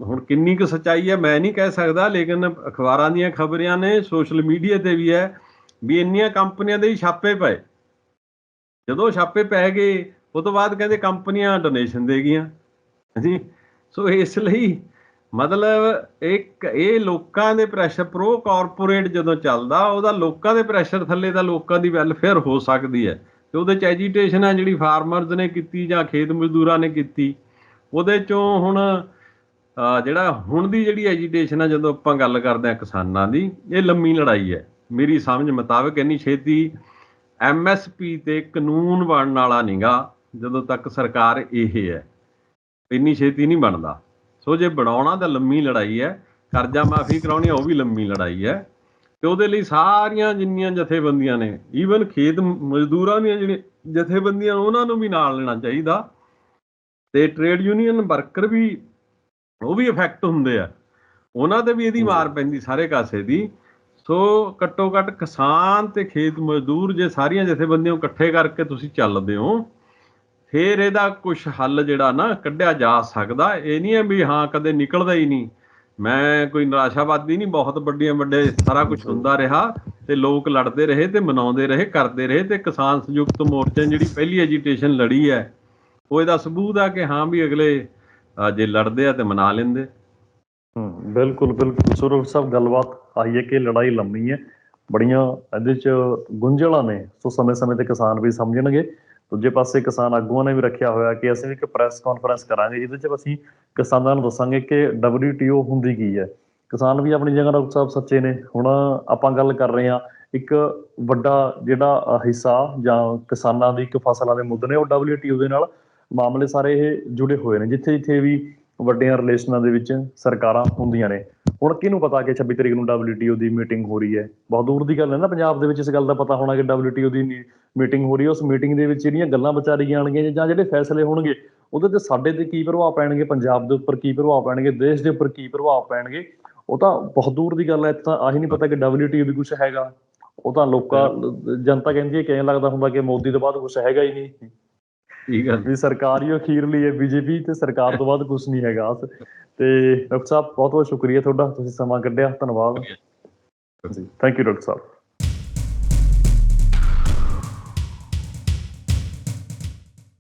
ਹੁਣ ਕਿੰਨੀ ਕੁ ਸੱਚਾਈ ਹੈ ਮੈਂ ਨਹੀਂ ਕਹਿ ਸਕਦਾ, ਲੇਕਿਨ ਅਖਬਾਰਾਂ ਦੀਆਂ ਖਬਰਾਂ ਨੇ ਸੋਸ਼ਲ ਮੀਡੀਆ ਤੇ ਵੀ ਹੈ, ਵੀ ਇੰਨੀਆਂ ਕੰਪਨੀਆਂ ਦੇ ਹੀ ਛਾਪੇ ਪਏ। ਜਦੋਂ ਛਾਪੇ ਪੈ ਗਏ, ਉਹ ਤੋਂ ਬਾਅਦ ਕਹਿੰਦੇ ਕੰਪਨੀਆਂ ਡੋਨੇਸ਼ਨ ਦੇ ਗਈਆਂ। ਜੀ, ਸੋ ਇਸ ਲਈ ਮਤਲਬ ਇੱਕ ਇਹ ਲੋਕਾਂ ਦੇ ਪ੍ਰੈਸ਼ਰ ਪ੍ਰੋ ਕਾਰਪੋਰੇਟ ਜਦੋਂ ਚੱਲਦਾ, ਉਹਦਾ ਲੋਕਾਂ ਦੇ ਪ੍ਰੈਸ਼ਰ ਥੱਲੇ ਤਾਂ ਲੋਕਾਂ ਦੀ ਵੈਲਫੇਅਰ ਹੋ ਸਕਦੀ ਹੈ। ਤੇ ਉਹਦੇ ਚ ਐਜੀਟੇਸ਼ਨ ਹੈ ਜਿਹੜੀ ਫਾਰਮਰਜ਼ ਨੇ ਕੀਤੀ ਜਾਂ ਖੇਤ ਮਜ਼ਦੂਰਾਂ ਨੇ ਕੀਤੀ, ਉਹਦੇ ਚੋਂ ਹੁਣ ਜਿਹੜਾ ਹੁਣ ਦੀ ਜਿਹੜੀ ਐਜੀਟੇਸ਼ਨ ਆ, ਜਦੋਂ ਆਪਾਂ ਗੱਲ ਕਰਦੇ ਆ ਕਿਸਾਨਾਂ ਦੀ, ਇਹ ਲੰਮੀ ਲੜਾਈ ਹੈ। ਮੇਰੀ ਸਮਝ ਮੁਤਾਬਕ ਇੰਨੀ ਛੇਤੀ ਐਮਐਸਪੀ ਤੇ ਕਾਨੂੰਨ ਬਣਨ ਵਾਲਾ ਨਹੀਂਗਾ ਜਦੋਂ ਤੱਕ ਸਰਕਾਰ ਇਹ ਹੈ। ਇੰਨੀ ਛੇਤੀ ਨਹੀਂ ਬਣਦਾ। ਸੋ ਜੇ ਬਣਾਉਣਾ ਤਾਂ ਲੰਮੀ ਲੜਾਈ ਹੈ, ਕਰਜ਼ਾ ਮਾਫੀ ਕਰਾਉਣੀ ਉਹ ਵੀ ਲੰਮੀ ਲੜਾਈ ਹੈ। ਤੇ ਉਹਦੇ ਲਈ ਸਾਰੀਆਂ ਜਿੰਨੀਆਂ ਜਥੇਬੰਦੀਆਂ ਨੇ ਈਵਨ ਖੇਤ ਮਜ਼ਦੂਰਾਂ ਦੀਆਂ ਜਿਹੜੀਆਂ ਜਥੇਬੰਦੀਆਂ ਉਹਨਾਂ ਨੂੰ ਵੀ ਨਾਲ ਲੈਣਾ ਚਾਹੀਦਾ। ਤੇ ਟ੍ਰੇਡ ਯੂਨੀਅਨ ਵਰਕਰ ਵੀ ਉਹ ਵੀ ਇਫੈਕਟ ਹੁੰਦੇ ਆ। ਉਹਨਾਂ ਤੇ ਵੀ ਇਹਦੀ ਮਾਰ ਪੈਂਦੀ ਸਾਰੇ ਕਾਸੇ ਦੀ। ਸੋ ਘੱਟੋ ਘੱਟ ਕਿਸਾਨ ਤੇ ਖੇਤ ਮਜ਼ਦੂਰ ਜੇ ਸਾਰੀਆਂ ਜਥੇਬੰਦੀਆਂ ਇਕੱਠੇ ਕਰਕੇ ਤੁਸੀਂ ਚੱਲਦੇ ਹੋ ਫੇਰ ਇਹਦਾ ਕੁਝ ਹੱਲ ਜਿਹੜਾ ਨਾ ਕੱਢਿਆ ਜਾ ਸਕਦਾ। ਇਹ ਨਹੀਂ ਹੈ ਵੀ ਹਾਂ ਕਦੇ ਨਿਕਲਦਾ ਹੀ ਨਹੀਂ। ਮੈਂ ਕੋਈ ਨਿਰਾਸ਼ਾਵਾਦੀ ਨਹੀਂ ਬਹੁਤ ਵੱਡੀਆਂ ਵੱਡੇ ਸਾਰਾ ਕੁਝ ਹੁੰਦਾ ਰਿਹਾ ਤੇ ਲੋਕ ਲੜਦੇ ਰਹੇ ਤੇ ਮਨਾਉਂਦੇ ਰਹੇ ਕਰਦੇ ਰਹੇ ਤੇ ਕਿਸਾਨ ਸੰਯੁਕਤ ਮੋਰਚੇ ਜਿਹੜੀ ਪਹਿਲੀ ਐਜੀਟੇਸ਼ਨ ਲੜੀ ਹੈ ਉਹ ਇਹਦਾ ਸਬੂਤ ਆ ਕਿ ਹਾਂ ਵੀ ਅਗਲੇ ਜੇ ਲੜਦੇ ਆ ਤੇ ਮਨਾ ਲੈਂਦੇ। ਹੂੰ, ਬਿਲਕੁਲ ਬਿਲਕੁਲ। ਸੋ ਸਾਹਿਬ, ਗੱਲਬਾਤ ਆਈ ਹੈ ਕਿ ਲੜਾਈ ਲੰਮੀ ਹੈ। ਬੜੀਆਂ ਇਹਦੇ ਚ ਗੁੰਝਲਾਂ ਨੇ। ਸੋ ਸਮੇਂ-ਸਮੇਂ ਤੇ ਕਿਸਾਨ ਵੀ ਸਮਝਣਗੇ। ਦੂਜੇ ਪਾਸੇ ਕਿਸਾਨ ਆਗੂਆਂ ਨੇ ਵੀ ਰੱਖਿਆ ਹੋਇਆ ਕਿ ਅਸੀਂ ਵੀ ਇੱਕ ਪ੍ਰੈਸ ਕਾਨਫਰੰਸ ਕਰਾਂਗੇ। ਜਿਹਦੇ ਚ ਅਸੀਂ ਕਿਸਾਨਾਂ ਨੂੰ ਦੱਸਾਂਗੇ ਕਿ WTO ਹੁੰਦੀ ਕੀ ਹੈ। ਕਿਸਾਨ ਵੀ ਆਪਣੀ ਜਗ੍ਹਾ ਡਾਕਟਰ ਸਾਹਿਬ ਸੱਚੇ ਨੇ। ਹੁਣ ਆਪਾਂ ਗੱਲ ਕਰ ਰਹੇ ਹਾਂ, ਇੱਕ ਵੱਡਾ ਜਿਹੜਾ ਹਿੱਸਾ ਜਾਂ ਕਿਸਾਨਾਂ ਦੀ ਇੱਕ ਫਸਲਾਂ ਦੇ ਮੁੱਦੇ ਨੇ ਉਹ WTO ਦੇ ਨਾਲ। ਮਾਮਲੇ ਸਾਰੇ ਇਹ ਜੁੜੇ ਹੋਏ ਨੇ, ਜਿੱਥੇ ਜਿੱਥੇ ਵੀ ਵੱਡੀਆਂ ਰਿਲੇਸ਼ਨਾਂ ਦੇ ਵਿੱਚ ਸਰਕਾਰਾਂ ਹੁੰਦੀਆਂ ਨੇ। ਹੁਣ ਕਿਹਨੂੰ ਪਤਾ ਕਿ 26 ਤਰੀਕ ਨੂੰ WTO ਦੀ ਮੀਟਿੰਗ ਹੋ ਰਹੀ ਹੈ? ਬਹੁਤ ਦੂਰ ਦੀ ਗੱਲ ਹੈ ਨਾ, ਪੰਜਾਬ ਦੇ ਵਿੱਚ ਇਸ ਗੱਲ ਦਾ ਪਤਾ ਹੋਣਾ ਕਿ WTO ਦੀ ਮੀਟਿੰਗ ਹੋ ਰਹੀ ਹੈ। ਉਸ ਮੀਟਿੰਗ ਦੇ ਵਿੱਚ ਜਿਹੜੀਆਂ ਗੱਲਾਂ ਵਿਚਾਰੀਆਂ ਜਾਣਗੀਆਂ ਜਾਂ ਜਿਹੜੇ ਫੈਸਲੇ ਹੋਣਗੇ, ਉਹਦੇ ਤੇ ਸਾਡੇ ਤੇ ਕੀ ਪ੍ਰਭਾਵ ਪੈਣਗੇ? ਪੰਜਾਬ ਦੇ ਉੱਪਰ ਕੀ ਪ੍ਰਭਾਵ ਪੈਣਗੇ? ਦੇਸ਼ ਦੇ ਉੱਪਰ ਕੀ ਪ੍ਰਭਾਵ ਪੈਣਗੇ? ਉਹ ਤਾਂ ਬਹੁਤ ਦੂਰ ਦੀ ਗੱਲ ਹੈ ਤਾਂ ਆਹੀ ਨਹੀਂ ਪਤਾ ਕਿ WTO ਵੀ ਕੁਝ ਹੈਗਾ। ਉਹ ਤਾਂ ਲੋਕਾਂ ਜਨਤਾ ਕਹਿੰਦੀ ਹੈ ਕਿ ਐਂ ਲੱਗਦਾ ਹੁੰਦਾ ਕਿ ਮੋਦੀ ਤੋਂ ਬਾਅਦ ਕੁਝ ਹੈਗਾ ਹੀ ਨਹੀਂ। ਠੀਕ ਹੈ ਵੀ ਸਰਕਾਰ ਹੀ ਅਖੀਰਲੀ ਹੈ ਬੀਜੇਪੀ ਤੇ ਸਰਕਾਰ ਤੋਂ ਬਾਅਦ ਕੁਝ ਨਹੀਂ ਹੈਗਾ ਤੇ ਡਾਕਟਰ ਸਾਹਿਬ ਬਹੁਤ ਬਹੁਤ ਸ਼ੁਕਰੀਆ ਤੁਹਾਡਾ ਤੁਸੀਂ ਸਮਾਂ ਕੱਢਿਆ ਧੰਨਵਾਦ। ਜੀ। Thank you doctor Sahib.